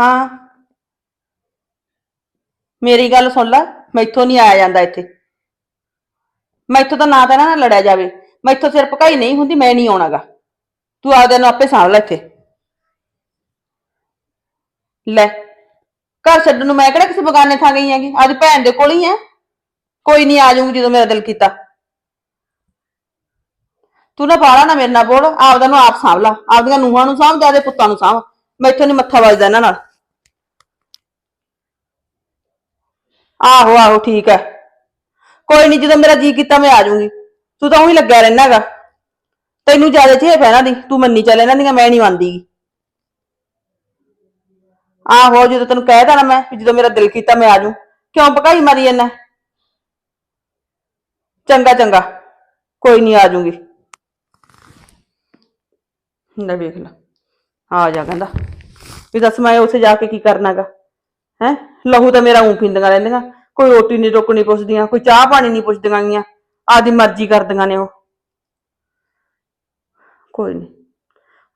ਹਾਂ। ਮੇਰੀ ਗੱਲ ਸੁਣ ਲੈ, ਮੈਥੋਂ ਨਹੀਂ ਆਇਆ ਜਾਂਦਾ ਇੱਥੇ। ਮੈਥੋਂ ਤਾਂ ਨਾ ਤਾਂ ਨਾ ਲੜਿਆ ਜਾਵੇ। ਮੈਥੋਂ ਸਿਰ ਭਕਾਈ ਨਹੀਂ ਹੁੰਦੀ, ਮੈਂ ਨਹੀਂ ਆਉਣਾਗਾ। ਤੂੰ ਆਪਦੇ ਨੂੰ ਆਪੇ ਸਾਂਭ ਲੈ ਇੱਥੇ। ਲੈ, ਘਰ ਛੱਡਣ ਨੂੰ ਮੈਂ ਕਿਹੜਾ ਕਿਸੇ ਬਗਾਨੇ ਥਾਂ ਗਈ ਹੈਗੀ? ਅੱਜ ਭੈਣ ਦੇ ਕੋਲ ਹੀ ਆ। ਕੋਈ ਨਹੀਂ ਆ ਜਾਊਂਗੀ ਜਦੋਂ ਮੇਰਾ ਦਿਲ ਕੀਤਾ। ਤੂੰ ਨਾ ਬਾਹਲਾ ਨਾ ਮੇਰੇ ਨਾਲ ਬੋਲ। ਆਪਦਾ ਨੂੰ ਆਪ ਸਾਂਭ ਲਾ। ਆਪਦੀਆਂ ਨੂਹਾਂ ਨੂੰ ਸਾਂਭ ਜਾਦੇ ਪੁੱਤਾਂ ਨੂੰ ਸਾਂਭ। ਮੈਥੋਂ ਨਹੀਂ ਮੱਥਾ ਵੱਜਦਾ ਇਹਨਾਂ ਨਾਲ। ਆਹੋ ਆਹੋ, ਠੀਕ ਹੈ। ਕੋਈ ਨਹੀਂ ਜਦੋਂ ਮੇਰਾ ਜੀ ਕੀਤਾ ਮੈਂ ਆ ਜਾਊਂਗੀ। ਤੂੰ ਤਾਂ ਉਹੀ ਲੱਗਿਆ ਰਹਿਣਾਗਾ ਤੈਨੂੰ ਜ਼ਿਆਦਾ ਛੇ ਪੈਣਾ ਦੀ, ਤੂੰ ਮੰਨੀ ਚੱਲ ਇਹਨਾਂ ਦੀਆਂ, ਮੈਂ ਨਹੀਂ ਮੰਨਦੀ। ਗੀ। ਆਹੋ, ਜਦੋਂ ਤੈਨੂੰ ਕਹਿ ਦੇਣਾ ਮੈਂ ਵੀ ਜਦੋਂ ਮੇਰਾ ਦਿਲ ਕੀਤਾ ਮੈਂ ਆ ਜਾਊਂ। ਕਿਉਂ ਭਕਾਈ ਮਾਰੀ ਜਾਂਦਾ ਚੰਗਾ ਚੰਗਾ। ਕੋਈ ਨਹੀਂ ਆ ਜਾਊਂਗੀ। ਲੈ ਵੇਖ ਲੈ। ਆ ਜਾ ਕਹਿੰਦਾ। ਵੀ ਦੱਸ ਮੈਂ ਉੱਥੇ ਜਾ ਕੇ ਕੀ ਕਰਨਾਗਾ ਹੈ? ਲਹੂ ਤਾਂ ਮੇਰਾ ਉਂ ਪੀਂਦੀਆਂ ਰਹਿੰਦੀਆਂ। ਕੋਈ ਰੋਟੀ ਨਹੀਂ ਟੋਕ ਪੁੱਛਦੀਆਂ, ਕੋਈ ਚਾਹ ਪਾਣੀ ਨਹੀਂ ਪੁੱਛਦੀਆਂ ਗੀਆਂ। ਆਦੀ ਮਰਜ਼ੀ ਕਰਦੀਆਂ ਨੇ ਉਹ। ਕੋਈ ਨਹੀਂ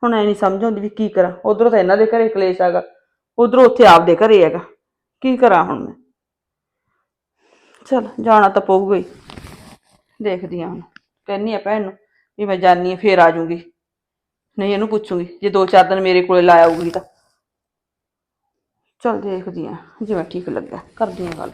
ਹੁਣ ਐ ਨਹੀਂ ਸਮਝ ਆਉਂਦੀ ਵੀ ਕੀ ਕਰਾਂ। ਉਧਰੋਂ ਤਾਂ ਇਹਨਾਂ ਦੇ ਘਰੇ ਕਲੇਸ਼ ਹੈਗਾ। ਉਧਰੋਂ ਉੱਥੇ ਆਪਦੇ ਘਰੇ ਹੈਗਾ। ਕੀ ਕਰਾਂ ਹੁਣ ਮੈਂ? ਚਲ, ਜਾਣਾ ਤਾਂ ਪਊਗਾ ਹੀ। ਦੇਖਦੀ ਹਾਂ ਹੁਣ। ਕਹਿੰਨੀ ਆ ਭੈਣ ਨੂੰ ਵੀ ਮੈਂ ਜਾਣੀ ਆ, ਫੇਰ ਆ ਜਾਊਂਗੀ ਨਹੀਂ, ਇਹਨੂੰ ਪੁੱਛੂੰਗੀ। ਜੇ ਦੋ ਚਾਰ ਦਿਨ ਮੇਰੇ ਕੋਲੇ ਲਾਇਆ ਹੋਊਗੀ ਤਾਂ। ਚਲ ਦੇਖਦੀ ਆ, ਜਿਵੇਂ ਠੀਕ ਲੱਗਾ। ਕਰਦੀ ਆ ਗੱਲ।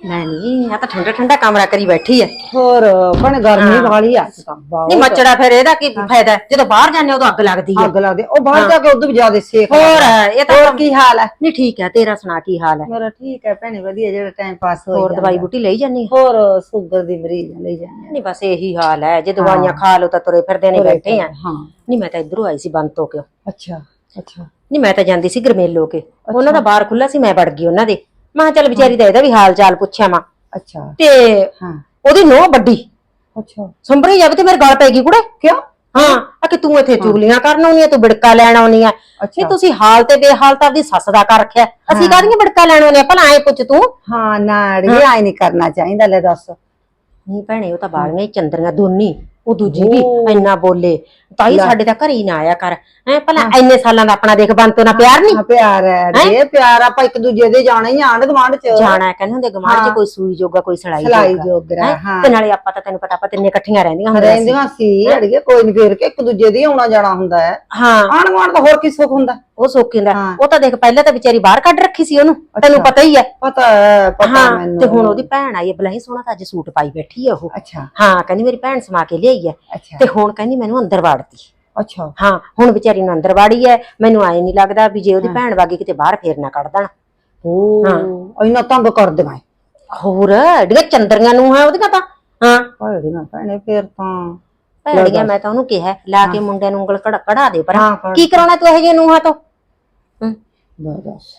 ਨਹੀਂ ਨਹੀਂ ਆ ਤਾਂ ਠੰਡਾ ਠੰਡਾ ਕਮਰਾ ਕਰੀ ਬੈਠੀ ਐ ਹੋਰ ਭੈਣੇ ਗਰਮੀ ਵਾਲੀ ਆ ਅੱਜ ਤਾਂ ਬਹੁਤ ਨਹੀਂ ਮੱਚੜਾ ਫਿਰ ਇਹਦਾ ਕੀ ਫਾਇਦਾ? ਹੈ? ਜਦੋਂ ਬਾਹਰ ਜਾਂਦੇ ਉਦੋਂ ਅੱਗ ਲੱਗਦੀ ਹੈ ਅੱਗ ਲੱਗਦੀ ਉਹ ਬਾਹਰ ਜਾ ਕੇ ਉਦੋਂ ਵੀ ਜ਼ਿਆਦਾ ਸੇਕ ਹੋਰ। ਇਹ ਤਾਂ ਹੋਰ ਕੀ ਹਾਲ ਹੈ ਨਹੀਂ ਠੀਕ ਹੈ ਤੇਰਾ ਸੁਣਾ ਕੀ ਹਾਲ ਹੈ ਮੇਰਾ ਠੀਕ ਹੈ ਭੈਣੇ ਵਧੀਆ ਜਿਹੜਾ ਟਾਈਮ ਪਾਸ ਹੋ ਹੋਰ ਦਵਾਈ ਬੂਟੀ ਲਈ ਜਾਨੀ ਹੋਰ ਸ਼ੂਗਰ ਦੀ ਮਰੀਜ਼ ਲਈ ਜਾਂਦੇ। ਨਹੀਂ ਬਸ ਇਹੀ ਹਾਲ ਹੈ ਜੇ ਦਵਾਈਆਂ ਖਾ ਲਓ ਤਾਂ ਤੁਰੇ ਫਿਰਦੇ ਨੇ ਬੈਠੇ ਆ। ਹਾਂ। ਨਹੀਂ ਮੈਂ ਤਾਂ ਇਧਰੋਂ ਆਈ ਸੀ ਬੰਦ ਤੋਂ ਕਿਉਂ ਅੱਛਾ ਅੱਛਾ। ਨਹੀਂ ਮੈਂ ਤਾਂ ਜਾਂਦੀ ਸੀ ਗਰਮੇਲੋ ਕੇ। ਉਹਨਾਂ ਦਾ ਬਾਰ ਖੁੱਲਾ ਸੀ ਮੈਂ ਵੜ ਗਈ ਉਹਨਾਂ ਦੇ। ਮੈਂ ਕਿਹਾ ਚੱਲ ਵਿਚਾਰੀ ਦਾ ਇਹਦਾ ਵੀ ਹਾਲ ਚਾਲ ਪੁੱਛਿਆ ਮਾਂ। ਅੱਛਾ। ਤੇ ਹਾਂ। ਉਹਦੀ ਨੋਹ ਵੱਡੀ। ਅੱਛਾ। ਸੰਭਰੀ ਜਾਵੇ ਤੇ ਮੇਰੇ ਗਲ ਪੈ ਗਈ ਕੁੜੇ। ਕਿਉਂ? ਹਾਂ ਆ ਕਿ ਤੂੰ ਇੱਥੇ ਚੁਗਲੀਆਂ ਕਰਨ ਆਉਣੀ ਆ ਤੂੰ ਬਿੜਕਾ ਲੈਣ ਆਉਣੀ ਆ। ਅੱਛਾ। ਤੁਸੀਂ ਹਾਲ ਤੇ ਬੇਹਾਲ ਤਾਂ ਆਪਦੀ ਸੱਸ ਦਾ ਕਰ ਰੱਖਿਆ। ਅਸੀਂ ਕਾਹਦੀਆਂ ਬਿੜਕਾ ਲੈਣ ਆਉਣੇ ਆ? ਭਲਾ ਐ ਪੁੱਛ ਤੂੰ। ਹਾਂ ਨਾ ਅੜੀਏ ਆਈ ਨਹੀਂ ਕਰਨਾ ਚਾਹੀਦਾ ਲੈ ਦੱਸ। ਨਹੀਂ ਭੈਣੇ ਉਹ ਤਾਂ ਬਾਲੀਆਂ ਹੀ ਚੰਦਰੀਆਂ ਦੋਨੀ। ਉਹ ਦੂਜੀ ਵੀ ਇੰਨਾ ਬੋਲੇ। ਤਾਈ ਸਾਡੇ ਤਾਂ ਘਰੇ ਹੀ ਨਾ ਆਇਆ ਕਰ। ਹੈ ਭਲਾ ਇੰਨੇ ਸਾਲਾਂ ਦਾ ਆਪਣਾ ਦੇਖ ਬੰਤੋ ਨਾ ਪਿਆਰ ਨਹੀਂ ਹਾਂ ਪਿਆਰ ਹੈ ਅੜੀਏ ਪਿਆਰ ਆਪਾਂ ਇੱਕ ਦੂਜੇ ਦੇ ਜਾਣਾ ਹੀ ਆਂਢ ਗੁਆਂਢ ਚ। ਜਾਣਾ ਹੈ, ਕਹਿੰਦੇ ਹੁੰਦੇ ਗਮਾਰ ਚ ਕੋਈ ਸੂਈ ਜੋਗਾ ਕੋਈ ਸਲਾਈ ਸਲਾਈ ਜੋਗਾ ਜੋਗਰਾ ਹੈਂ? ਹਾਂ। ਤੇ ਨਾਲੇ ਆਪਾਂ ਤਾਂ ਤੈਨੂੰ ਪਤਾ ਆਪਾਂ ਤਿੰਨੇ ਇਕੱਠੀਆਂ ਰਹਿੰਦੀਆਂ ਹੁੰਦੀਆਂ ਸੀ। ਰਹਿੰਦੀਆਂ ਸੀ ਅੜੀਏ ਕੋਈ ਨਹੀਂ ਫੇਰ ਕੇ ਇੱਕ ਦੂਜੇ ਦੀ ਆਉਣਾ ਜਾਣਾ ਹੁੰਦਾ ਹੈ। ਹਾਂ। ਆਂਢ ਗੁਆਂਢ ਦਾ ਹੋਰ ਕੀ ਸੁੱਖ ਹੁੰਦਾ? ਉਹ ਸੋਕੀ ਦਾ ਹਾਂ। ਉਹ ਤਾਂ ਦੇਖ ਪਹਿਲਾਂ ਤਾਂ ਵਿਚਾਰੀ ਬਾਹਰ ਕੱਢ ਰੱਖੀ ਸੀ ਉਹਨੂੰ। ਤੈਨੂੰ ਪਤਾ ਹੀ ਹੈ। ਪਤਾ ਹੈ ਪਤਾ ਹਾਂ ਮੈਨੂੰ। ਤੇ ਹੁਣ ਉਹਦੀ ਭੈਣ ਆਈ ਹੈ ਬਲਾਈ ਸੋਹਣਾ ਤਾਂ ਅੱਜ ਸੂਟ ਪਾਈ ਬੈਠੀ ਹੈ ਉਹ। ਅੱਛਾ। ਹਾਂ ਕਹਿੰਦੀ ਮੇਰੀ ਭੈਣ ਸਮਾ ਕੇ ਲਿਆਈ ਹੈ। ਅੱਛਾ। ਤੇ ਹੁਣ ਕਹਿੰਦੀ ਮੈਨੂੰ ਅੰਦਰ ਵਾੜਤੀ ਅੱਛਾ। ਹਾਂ ਹੁਣ ਵਿਚਾਰੀ ਨੂੰ ਅੰਦਰ ਵਾੜੀ ਹੈ ਮੈਨੂੰ ਆਏ ਨਹੀਂ ਲੱਗਦਾ ਵੀ ਜੇ ਉਹਦੀ ਭੈਣ ਵਾਗੀ ਕਿਤੇ ਬਾਹਰ ਫੇਰ ਨਾ ਕੱਢ ਦੇਣ। ਉਹ ਇੰਨਾ ਤੰਗ ਕਰ ਦਿਆਂ ਹੋਰ ਏਡੀਆਂ ਚੰਦਰੀਆਂ ਨੂੰ ਹੈ ਉਹਦੀਆਂ ਤਾਂ ਹਾਂ। ਨਾ ਭੈਣੇ ਫੇਰ ਤਾਂ। ਭੈਣੀਆਂ ਮੈਂ ਤਾਂ ਉਹਨੂੰ ਕਿਹਾ ਲਾ ਕੇ ਮੁੰਡਿਆਂ ਨੂੰ ਉਂਗਲ ਕੜਾ ਕੜਾ ਦੇ ਪਰ। ਕੀ ਕਰਾਉਣਾ ਤੂੰ ਇਹ ਜੇ ਨੂੰਹਾਂ ਤੋਂ? ਦੱਸ।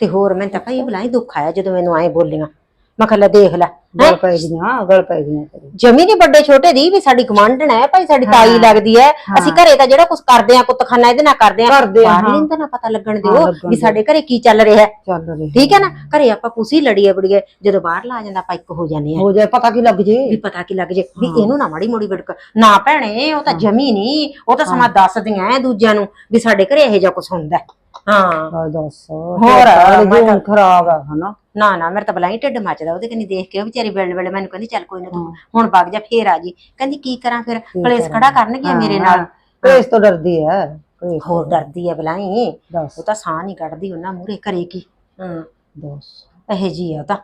ਤੇ ਹੋਰ ਮੈਂ ਤਾਂ ਭਾਈ ਬਲਾਈ ਦੁੱਖ ਆਇਆ ਜਦੋਂ ਮੈਨੂੰ ਆਏ ਬੋਲੀਆਂ। ਮੈਂ ਕਿਹਾ ਲੈ ਦੇਖ ਲੈ ਗਲ ਪੈ ਗਈਆਂ ਗਲ ਪੈ ਗਈਆਂ ਤੇਰੀ। ਜਮੀ ਨਹੀਂ ਵੱਡੇ ਛੋਟੇ ਦੀ ਵੀ ਸਾਡੀ ਗਵਾਂਢਣ ਹੈ ਭਾਈ ਸਾਡੀ ਤਾਈ ਲੱਗਦੀ ਹੈ। ਅਸੀਂ ਘਰੇ ਤਾਂ ਜਿਹੜਾ ਕੁਝ ਕਰਦੇ ਆ ਕੁੱਤਖਾਨਾ ਇਹਦੇ ਨਾਲ ਕਰਦੇ ਆ ਕਰਦੇ ਆ, ਬਾਹਰਲੀ ਨੂੰ ਤਾਂ ਨਾ ਪਤਾ ਲੱਗਣ ਹਾਂ, ਦਿਓ ਲੱਗਣ ਵੀ ਸਾਡੇ ਘਰੇ ਕੀ ਚੱਲ ਰਿਹਾ ਹੈ। ਚੱਲ ਰਹੀ ਠੀਕ ਹੈ ਨਾ? ਘਰੇ ਆਪਾਂ ਕੁਸੀ ਲੜੀਏ ਬੜੀਏ ਜਦੋਂ ਬਾਹਰ ਲਾ ਜਾਂਦਾ ਆਪਾਂ ਇੱਕ ਹੋ ਜਾਂਦੇ ਆ ਹੋ ਜਾਏ ਪਤਾ ਕੀ ਲੱਗ ਜੇ? ਵੀ ਪਤਾ ਕੀ ਲੱਗ ਜੇ? ਵੀ ਇਹਨੂੰ ਨਾ ਮਾੜੀ ਮੋੜੀ ਵਿੜਕ। ਨਾ ਭੈਣੇ ਉਹ ਤਾਂ ਜਮੀ ਨਹੀਂ ਉਹ ਤਾਂ ਸਮਾਂ ਦੱਸਦੀਆਂ ਐ ਦੂਜਿਆਂ ਨੂੰ ਵੀ ਸਾਡੇ ਘਰੇ ਇਹੋ ਜਿਹਾ ਕੁਝ ਹੁੰਦਾ ਹੈ। ਹਾਂ। ਆ ਦੱਸ ਹੋਰ, ਹੋਰ ਮੈਂ ਤਾਂ- ਖਰਾਬ ਆ ਹਨਾ? ਨਾ ਨਾ ਮੇਰੇ ਤਾਂ ਬਲਾਈ ਢਿੱਡ ਮੱਚਦਾ ਉਹਦੇ ਕੰਨੀ ਦੇਖ ਕੇ ਉਹ ਵਿਚਾਰੀ ਵੇਲੇ ਵੇਲੇ ਮੈਨੂੰ ਕਹਿੰਦੀ ਚੱਲ ਕੋਈ ਨਾ ਤੂੰ ਹੁਣ ਵਗ ਜਾ ਫੇਰ ਆ ਜੀ। ਕਹਿੰਦੀ ਕੀ ਕਰਾਂ ਫਿਰ? ਕਲੇਸ਼ ਖੜਾ ਕਰਨਗੇ ਮੇਰੇ ਨਾਲ? ਇਸ ਤੋਂ ਡਰਦੀ ਹੈ ਕਲੇਸ਼ ਹੋਰ ਡਰਦੀ ਐ ਬਲਾਈ। ਉਹ ਤਾਂ ਸਾਹ ਨਹੀਂ ਕੱਢਦੀ ਉਹਨਾਂ ਮੂਰੇ ਕਰੇ ਕੀ? ਹੂੰ ਦੱਸ। ਇਹੋ ਜੀ ਆ ਤਾਂ।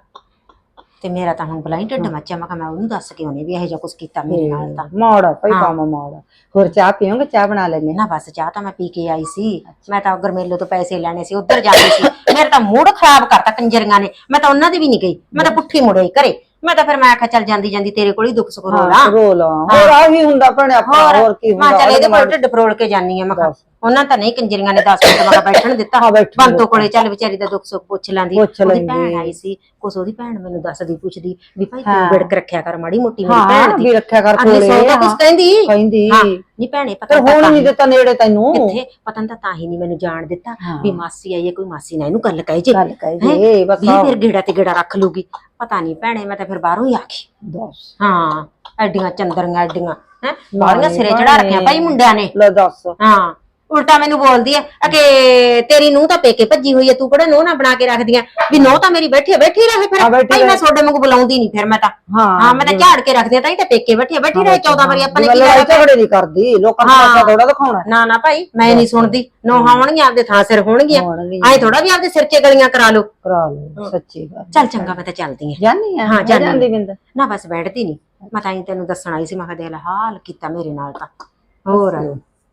ਤੇ ਮੇਰਾ ਤਾਂ ਹੁਣ ਬਲਾਈ ਢਿੱਡ ਮੱਚਿਆ ਮੈਂ ਕਿਹਾ ਮੈਂ ਉਹਨੂੰ ਦੱਸ ਕੇ ਆਉਣੀ ਵੀ ਇਹੋ ਜਿਹਾ ਕੁਝ ਕੀਤਾ ਮੇਰੇ ਨਾਲ ਤਾਂ। ਮਾੜਾ ਭਾਈ ਕੰਮ ਮਾੜਾ ਹੋਰ ਚਾਹ ਪੀਓਗੇ? ਚਾਹ ਬਣਾ ਲੈਨੇ ਨਾ ਬਸ ਚਾਹ ਤਾਂ ਮੈਂ ਪੀ ਕੇ ਆਈ ਸੀ। ਮੈਂ ਤਾਂ ਗਰਮੇਲੋ ਤੋਂ ਪੈਸੇ ਲੈਣੇ ਸੀ ਉੱਧਰ ਜਾਂਦੀ ਸੀ। ਮੇਰਾ ਤਾਂ ਮੂਡ ਖਰਾਬ ਕਰਤਾ ਕੰਜਰੀਆਂ ਨੇ। ਮੈਂ ਤਾਂ ਉਹਨਾਂ ਦੀ ਵੀ ਨਹੀਂ ਗਈ। ਮੈਂ ਤਾਂ ਪੁੱਠੀ ਮੁੜੇ ਘਰੇ। ਮੈਂ ਤਾਂ ਫਿਰ ਮੈਂ ਆਖਿਆ ਚੱਲ ਜਾਂਦੀ ਜਾਂਦੀ ਤੇਰੇ ਕੋਲ ਹੀ ਦੁੱਖ ਸੁੱਖ ਰੋਲਾ। ਰੋਲਾ ਹੋਰ ਆ ਵੀ ਹੁੰਦਾ ਭੈਣੇ ਹੋਰ ਕੀ ਮੈਂ ਹੁੰਦਾ? ਚੱਲ ਇਹਦੇ ਕੋਲ ਢਿੱਡ ਫਰੋਲ ਕੇ ਜਾਨੀ ਆ ਮੈਂ ਕਿਹਾ। ਉਹਨਾਂ ਤਾਂ ਨਹੀਂ ਕੰਜਰੀਆਂ ਨੇ 10 ਮਿੰਟ ਮੈਂ ਬੈਠਣ ਦਿੱਤਾ। ਹਾਂ, ਬੈਠਣ ਬੰਤੋ ਕੋਲੇ ਚੱਲ ਵਿਚਾਰੀ ਦਾ ਦੁੱਖ ਸੁੱਖ ਪੁੱਛ ਲੈਂਦੀ ਪੁੱਛ ਉਹਦੀ ਲੈਂਦੀ। ਭੈਣ ਆਈ ਸੀ ਕੁਛ ਉਹਦੀ ਭੈਣ ਮੈਨੂੰ ਦੱਸਦੀ ਪੁੱਛਦੀ ਵੀ ਭਾਈ ਤੂੰ ਵਿੜਕ ਰੱਖਿਆ ਕਰ ਮਾੜੀ ਮੋਟੀ ਮੇਰੀ ਹਾਂ ਭੈਣ ਦੀ। ਵੀ ਰੱਖਿਆ ਕਰ ਕੋਲੇ ਸੌ ਤਾਂ ਕੁਛ ਕਹਿੰਦੀ। ਕਹਿੰਦੀ। ਹਾਂ ਨਹੀਂ ਭੈਣੇ ਪਤਾ ਤੇ ਤਾਂ ਹੁਣ ਨਹੀਂ ਦਿੱਤਾ ਨੇੜੇ ਤੈਨੂੰ। ਕਿੱਥੇ? ਪਤਾ ਨਹੀਂ ਤਾਂ ਤਾਂ ਹੀ ਨਹੀਂ ਮੈਨੂੰ ਜਾਣ ਦਿੱਤਾ ਹਾਂ। ਵੀ ਮਾਸੀ ਆਈ ਹੈ ਕੋਈ ਮਾਸੀ ਨਾ ਇਹਨੂੰ ਗੱਲ ਕਹੇ ਜੇ। ਗੱਲ ਕਹਿ ਹੈਂ? ਜੇ ਬਸ ਵੀ ਫਿਰ ਗੇੜਾ ਤੇ ਗੇੜਾ ਰੱਖ ਲੂਗੀ। ਪਤਾ ਨਹੀਂ ਭੈਣੇ ਮੈਂ ਤਾਂ ਫਿਰ ਬਾਹਰੋਂ ਹੀ ਆ ਗਈ। ਦੱਸ। ਹਾਂ ਐਡੀਆਂ ਚੰਦਰੀਆਂ ਐਡੀਆਂ। ਹੈ? ਬਾਲੀਆਂ ਸਿਰੇ ਚੜਾ ਰੱਖਿਆ ਭਾਈ ਮੁੰਡਿਆਂ ਨੇ। ਲੈ ਦੱਸ। ਹਾਂ। ਉਲਟਾ ਮੈਨੂੰ ਬੋਲਦੀ ਐ ਆ ਕਿ ਤੇਰੀ ਨੂੰਹ ਤਾਂ ਪੇਕੇ ਭੱਜੀ ਹੋਈ ਐ ਤੂੰ ਕਿਹੜਾ ਨੂੰਹ ਨਾ ਬਣਾ ਕੇ ਰੱਖਦੀਆਂ? ਵੀ ਨੂੰਹ ਤਾਂ ਮੇਰੀ ਬੈਠੀ ਐ ਬੈਠੀ ਰਹੇ ਹਾਂ, ਫਿਰ ਬੈਠੀ ਭਾਈ ਮੈਂ ਰਹੇ। ਤੁਹਾਡੇ ਵਾਂਗੂ ਬੁਲਾਉਂਦੀ ਨਹੀਂ ਫਿਰ ਮੈਂ ਤਾਂ। ਹਾਂ ਹਾਂ ਮੈਂ ਤਾਂ ਝਾੜ ਕੇ ਰੱਖਦੀ ਆ ਤਾਂ ਹੀ ਤਾਂ ਪੇਕੇ ਬੈਠੀ ਬੈਠੀ ਰਹੇ 14 ਵਾਰੀ ਆਪਾਂ ਨੇ ਕੀ ਲੜਾਈ ਲੈਣਾ ਝਗੜੇ ਨਹੀਂ ਕਰਦੀ ਲੋਕਾਂ ਨੂੰ ਹਾਂ। ਪੈਸਾ ਥੋੜਾ ਦਿਖਾਉਣਾ। ਨਾ ਨਾ ਭਾਈ ਮੈਂ ਨਹੀਂ ਸੁਣਦੀ। ਨੋ ਹੋਣਗੀਆਂ ਆਪਦੇ ਥਾਂ ਸਿਰ ਹੋਣਗੀਆਂ। ਹੋਣਗੀਆਂ। ਐ ਥੋੜਾ ਵੀ ਆਪਦੇ ਸਿਰ 'ਚ ਗਲੀਆਂ ਕਰਾ ਲਓ। ਕਰਾ ਲਓ ਸੱਚੀ ਗੱਲ ਚੱਲ ਚੰਗਾ ਮੈਂ ਤਾਂ ਚੱਲਦੀ ਆ ਜਾਨੀ ਆ ਹਾਂ, ਜਾਨੀ ਆ। ਜਾਂਦੀ ਬਿੰਦ ਨਾ ਬਸ ਬੈਠਦੀ ਨਹੀਂ। ਮੈਂ ਤਾਂ ਹੀ ਤੈਨੂੰ ਦੱਸਣ ਆਈ ਸੀ ਮੈਂ ਕਿਹਾ ਦੇਖ ਲੈ ਹਾਲ ਕੀਤਾ ਮੇਰੇ ਨਾਲ ਤਾਂ। ਹੋਰ।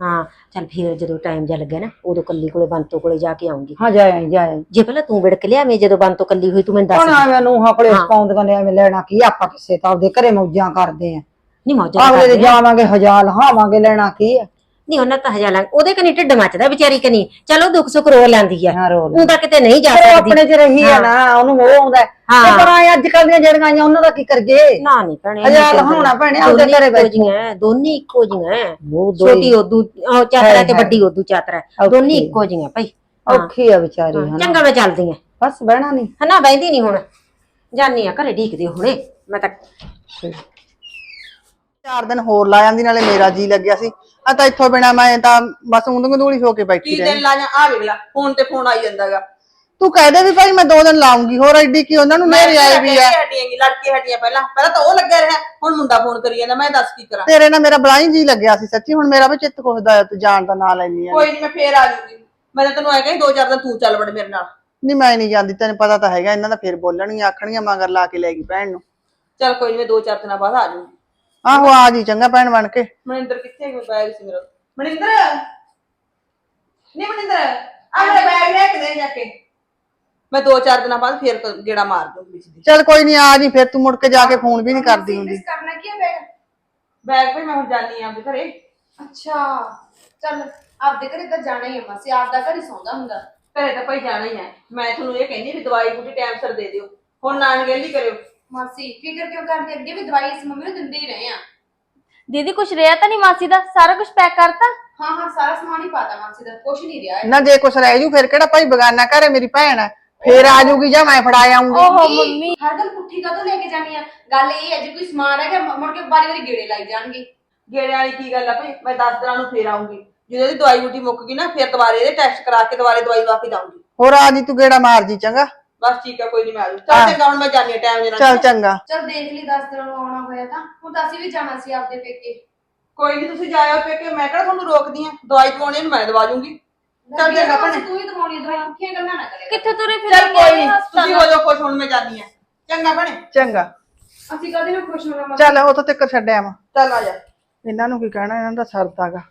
ਹਾਂ ਚੱਲ ਫਿਰ ਜਦੋਂ ਟਾਈਮ ਜਾ ਲੱਗਿਆ ਨਾ ਉਦੋਂ ਕੱਲੀ ਕੋਲੇ ਬੰਤੋ ਕੋਲੇ ਜਾ ਕੇ ਆਉਂਗੀ। ਹਾਂ ਜਾਏ ਜਾਏ ਜੇ ਪਹਿਲਾਂ ਤੂੰ ਵਿੜਕ ਲਿਆ ਮੈਂ ਜਦੋਂ ਬੰਤੋ ਕੱਲੀ ਹੋਈ ਤੂੰ ਮੈਨੂੰ ਦੱਸ ਹੁਣ ਐਵੇਂ ਨੂੰ ਆਪਣੇ ਸਪਾਉਂਦੀਆਂ ਨੇ ਐਵੇਂ ਲੈਣਾ ਕੀ ਆਪਾਂ ਕਿਸੇ ਤਾਂ ਆਪਦੇ ਘਰੇ ਮੌਜਾਂ ਕਰਦੇ ਆ। ਨਹੀਂ ਮੌਜਾਂ ਅਗਲੇ ਦੇ ਕਰਦੇ। ਜਾਵਾਂਗੇ ਹਜ਼ਾਰ ਲਹਾਵਾਂਗੇ ਲੈਣਾ ਕੀ ਆ? ਨਹੀਂ ਉਹਨਾਂ ਤਾਂ ਹਜਾ ਲਾਂ ਉਹਦੇ ਕਨੀ ਢਿੱਡ ਮੱਚਦਾ ਵਿਚਾਰੀ ਕਨੀ। ਚਲੋ ਦੁੱਖ ਸੁੱਖ ਰੋ ਲੈਂਦੀ ਆ। ਹਾਂ ਉਹ ਤਾਂ ਕਿਤੇ ਨਹੀਂ ਜਾ ਉਹ ਸਕਦੀ। ਆਪਣੇ ਚ ਰਹੀ ਆ ਨਾ ਉਹਨੂੰ ਉਹ ਆਉਂਦਾ ਹੈ। ਹਾਂ। ਤੇ ਪਰ ਆਏ ਅੱਜ ਕੱਲ ਦੀਆਂ ਜਿਹੜੀਆਂ ਆਈਆਂ ਉਹਨਾਂ ਦਾ ਕੀ ਕਰਗੇ ਨਾ ਨਹੀਂ ਭੈਣੇ ਹਜ਼ਾਰ ਲਹਾਉਣਾ ਭੈਣੇ, ਆਪਦੇ ਘਰੇ ਬੈਠੀ। ਜੀਆਂ ਦੋਨੇ ਇੱਕੋ ਜੀਆਂ ਉਹ ਛੋਟੀ ਉਦੋਂ ਉਹ ਚਾਤਰਾ ਤੇ ਹੈ। ਵੱਡੀ ਉਦੋਂ ਚਾਤਰਾ ਦੋਨੇ ਹੈ। ਇੱਕੋ ਜੀਆਂ ਭਾਈ। ਹਾਂ। ਔਖੀ ਆ ਵਿਚਾਰੀ ਹਨਾ। ਚੰਗਾ ਮੈਂ ਚੱਲਦੀ ਆ। ਬਸ ਬਹਿਣਾ ਨਹੀਂ। ਹਨਾ ਬੈਂਦੀ ਨਹੀਂ ਹੁਣ। ਜਾਨੀ ਆ ਘਰੇ ਢੀਕਦੀ ਹੁਣੇ। ਮੈਂ ਤਾਂ ਚਾਰ ਦਿਨ ਹੋਰ ਲਾ ਜਾਂਦੀ ਨਾਲੇ ਮੇਰਾ ਜੀ ਲੱਗਿਆ ਸੀ। ਆ ਤਾਂ ਇੱਥੋਂ ਬਿਨਾ ਮੈਂ ਤਾਂ ਬਸ ਉਂਦੂ ਗੰਦੂਲੀ ਹੋ ਕੇ ਬੈਠੀ ਕੀ ਰਹੀ। ਦਿਨ ਲਾ ਜਾ ਆ ਵੇਖ ਲੈ ਫੋਨ ਤੇ ਫੋਨ ਆਈ ਜਾਂਦਾਗਾ। ਤੂੰ ਕਹਦੇ ਵੀ ਭਾਈ ਮੈਂ ਦੋ ਦਿਨ ਲਾਉਂਗੀ ਹੋਰ ਐਡੀ ਕੀ ਉਹਨਾਂ ਨੂੰ ਨੇਰੇ ਆਏ ਵੀ ਆ। ਹਟੀਆਂਗੀ ਲੜਕੇ ਹਟੀਆਂ ਪਹਿਲਾਂ ਪਹਿਲਾਂ ਤਾਂ ਉਹ ਲੱਗਿਆ ਰਿਹਾ ਹੁਣ ਮੁੰਡਾ ਫੋਨ ਕਰੀ ਜਾਂਦਾ ਮੈਂ ਦੱਸ ਕੀ ਕਰਾਂ। ਤੇਰੇ ਨਾਲ ਮੇਰਾ ਬਲਾਈ ਜੀ ਲੱਗਿਆ ਸੀ ਸੱਚੀ ਹੁਣ ਮੇਰਾ ਵੀ ਚਿੱਤ ਕੁਸਦਾ ਆ ਤੂੰ ਜਾਣ ਦਾ ਨਾਂ ਲੈਣੀ ਆ। ਕੋਈ ਨਹੀਂ ਮੈਂ ਫੇਰ ਆ ਜੂਗੀ। ਮੈਂ ਤਾਂ ਤੈਨੂੰ ਆਇਆ ਕਿ ਦੋ ਚਾਰ ਦਿਨ ਤੂੰ ਚੱਲ ਵੜ ਮੇਰੇ ਨਾਲ। ਨਹੀਂ ਮੈਂ ਨਹੀਂ ਜਾਂਦੀ ਤੈਨੂੰ ਪਤਾ ਤਾਂ ਹੈਗਾ ਇਹਨਾਂ ਦਾ ਫੇਰ ਬੋਲਣਗੀਆਂ ਆਖਣਗੀਆਂ ਮਗਰ ਲਾ ਕੇ ਲੈ ਗਈ ਭੈਣ ਨੂੰ। ਚੱਲ ਕੋਈ ਨਹੀਂ ਮੈਂ ਦੋ ਚਾਰ ਦਿਨਾਂ ਬਾਅਦ ਆ ਜੂਗੀ। ਆਹੋ ਆ ਜੀ ਚੰਗਾ ਭੈਣ ਬਣ ਕੇ। ਮਨਿੰਦਰ ਕਿੱਥੇ ਗਿਆ ਬੈਗ ਸੀ ਮੇਰਾ? ਮਨਿੰਦਰ? ਨਹੀਂ ਮਨਿੰਦਰ ਆ ਮੇਰਾ ਬੈਗ ਲੈ ਕੇ ਦੇ ਜਾ ਕੇ। ਮੈਂ ਦੋ ਚਾਰ ਦਿਨਾਂ ਬਾਅਦ ਫੇਰ ਗੇੜਾ ਮਾਰ ਦੂੰਗੀ ਵਿੱਚ ਦੀ ਚੱਲ ਕੋਈ ਨਹੀਂ ਆ ਜੀ ਫੇਰ ਤੂੰ ਮੁੜ ਕੇ ਜਾ ਕੇ ਫੋਨ ਵੀ ਨਹੀਂ ਕਰਦੀ ਹੁੰਦੀ। ਕਰਨਾ ਕੀ ਹੈ ਬੈਗ? ਬੈਗ ਵੀ ਮੈਂ ਹੁਣ ਜਾਣੀ ਆ ਆਪਣੇ ਘਰੇ। ਅੱਛਾ ਚੱਲ ਆਪਦੇ ਘਰੇ ਤਾਂ ਜਾਣਾ ਹੀ ਹੈ ਮਾਸੀ ਆਪਦਾ ਘਰ ਹੀ ਸੌਂਦਾ ਹੁੰਦਾ। ਘਰੇ ਤਾਂ ਭਾਈ ਜਾਣਾ ਹੀ ਹੈ ਮੈਂ ਤੁਹਾਨੂੰ ਇਹ ਕਹਿੰਦੀ ਵੀ ਦਵਾਈ ਬੂਟੀ ਟਾਈਮ ਸਿਰ ਦੇ ਦਿਓ। ਹੁਣ ਨਾਨ ਗੇਲੀ ਕਰਿਓ। ਮਾਸੀ ਫਿਕਰ ਕਿਉਂ ਕਰਦੇ? ਅੱਗੇ ਵੀ ਦਵਾਈ ਇਸ ਮੰਮੀ ਨੂੰ ਦਿੰਦੇ ਹੀ ਰਹੇ ਆ। ਦੀਦੀ ਕੁਛ ਰਿਹਾ ਤਾਂ ਨਹੀਂ ਮਾਸੀ ਦਾ? ਸਾਰਾ ਕੁਝ ਪੈਕ ਕਰਤਾ? ਹਾਂ ਹਾਂ ਸਾਰਾ ਸਮਾਨ ਹੀ ਪਾਤਾ ਮਾਸੀ ਦਾ। ਕੁਛ ਨਹੀਂ ਰਿਹਾ ਨਾ ਜੇ ਕੁਛ ਰਹਿ ਜੂ ਫਿਰ ਕਿਹੜਾ ਭਾਈ ਬਗਾਨਾ ਘਰੇ ਮੇਰੀ ਭੈਣ? ਹੈ ਫੇਰ ਆ ਜੂਗੀ ਜਾਂ ਮੈਂ ਫੜਾ ਆਉਂਗੀ ਓਹੋ ਮੰਮੀ। ਹਰ ਗੱਲ ਪੁੱਠੀ ਕਦੋਂ ਲੈ ਕੇ ਜਾਣੀ ਆ? ਗੱਲ ਇਹ ਹੈ ਜੇ ਕੋਈ ਸਮਾਨ ਰਹਿ ਗਿਆ ਮ- ਮੁੜ ਕੇ ਬਾਰੀ ਵਾਰੀ ਗੇੜੇ ਲਾਈ ਜਾਣਗੇ। ਗੇੜੇ ਵਾਲੀ ਕੀ ਗੱਲ ਆ ਭਾਈ? ਮੈਂ 10 ਦਿਨਾਂ ਨੂੰ ਫੇਰ ਆਉਂਗੀ ਜਦੋਂ ਇਹਦੀ ਦਵਾਈ ਬੂਟੀ ਮੁੱਕ ਗਈ ਨਾ ਫਿਰ ਦੁਬਾਰੇ ਇਹਦੇ ਟੈਸਟ ਕਰਾ ਕੇ ਦੁਬਾਰੇ ਦਵਾਈ ਵਾਪਸ ਆਉਂਗੀ ਹੋਰ ਆ ਜੀ ਤੂੰ ਗੇੜਾ ਮਾਰ ਜੀ ਚੰਗਾ। ਬਸ ਠੀਕ ਆ ਕੋਈ ਨਹੀਂ ਮੈਂ ਆ ਜੂ। ਚੱਲ ਚੰਗਾ ਹੁਣ ਮੈਂ ਜਾਣੀ ਟਾਈਮ ਜਨਾ ਚੱਲ ਚੰਗਾ। ਚੱਲ ਦੇਖ ਲਈ 10 ਦਿਨਾਂ ਨੂੰ ਆਉਣਾ ਹੋਇਆ ਤਾਂ। ਹੁਣ ਤਾਂ ਅਸੀਂ ਵੀ ਜਾਣਾ ਸੀ ਆਪਦੇ ਪੇਕੇ। ਕੋਈ ਨਹੀਂ ਤੁਸੀਂ ਜਾਇਓ ਪੇਕੇ ਮੈਂ ਕਿਹੜਾ ਤੁਹਾਨੂੰ ਰੋਕਦੀ ਆ ਦਵਾਈ ਦਵਾਉਣੀ ਨੂੰ ਮੈਂ ਦਵਾ ਜੂੰਗੀ। ਚੱਲ ਚੰਗਾ ਭੈਣੇ। ਤੂੰ ਹੀ ਦਵਾਉਣੀ ਦਵਾਈ ਪੁੱਠੀਆਂ ਗੱਲਾਂ ਨਾ ਕਰਿਆ ਕਿੱਥੇ ਤੁਰੇ ਫਿਰ ਚੱਲ ਕੋਈ ਨਹੀਂ ਤੁਸੀਂ ਹੋ ਜਾਓ ਖੁਸ਼ ਹੁਣ ਮੈਂ ਜਾਣੀ ਆ ਚੰਗਾ ਭੈਣੇ। ਚੰਗਾ। ਅਸੀਂ ਕਦੇ ਵੀ ਖੁਸ਼ ਹੋਣਾ ਚੱਲ ਉੱਥੋਂ ਤੱਕ ਛੱਡਿਆ ਵਾ ਚੱਲ ਆ ਜਾ। ਇਹਨਾਂ ਨੂੰ ਕੀ ਕਹਿਣਾ ਇਹਨਾਂ ਦਾ ਸਰਦਾਗਾ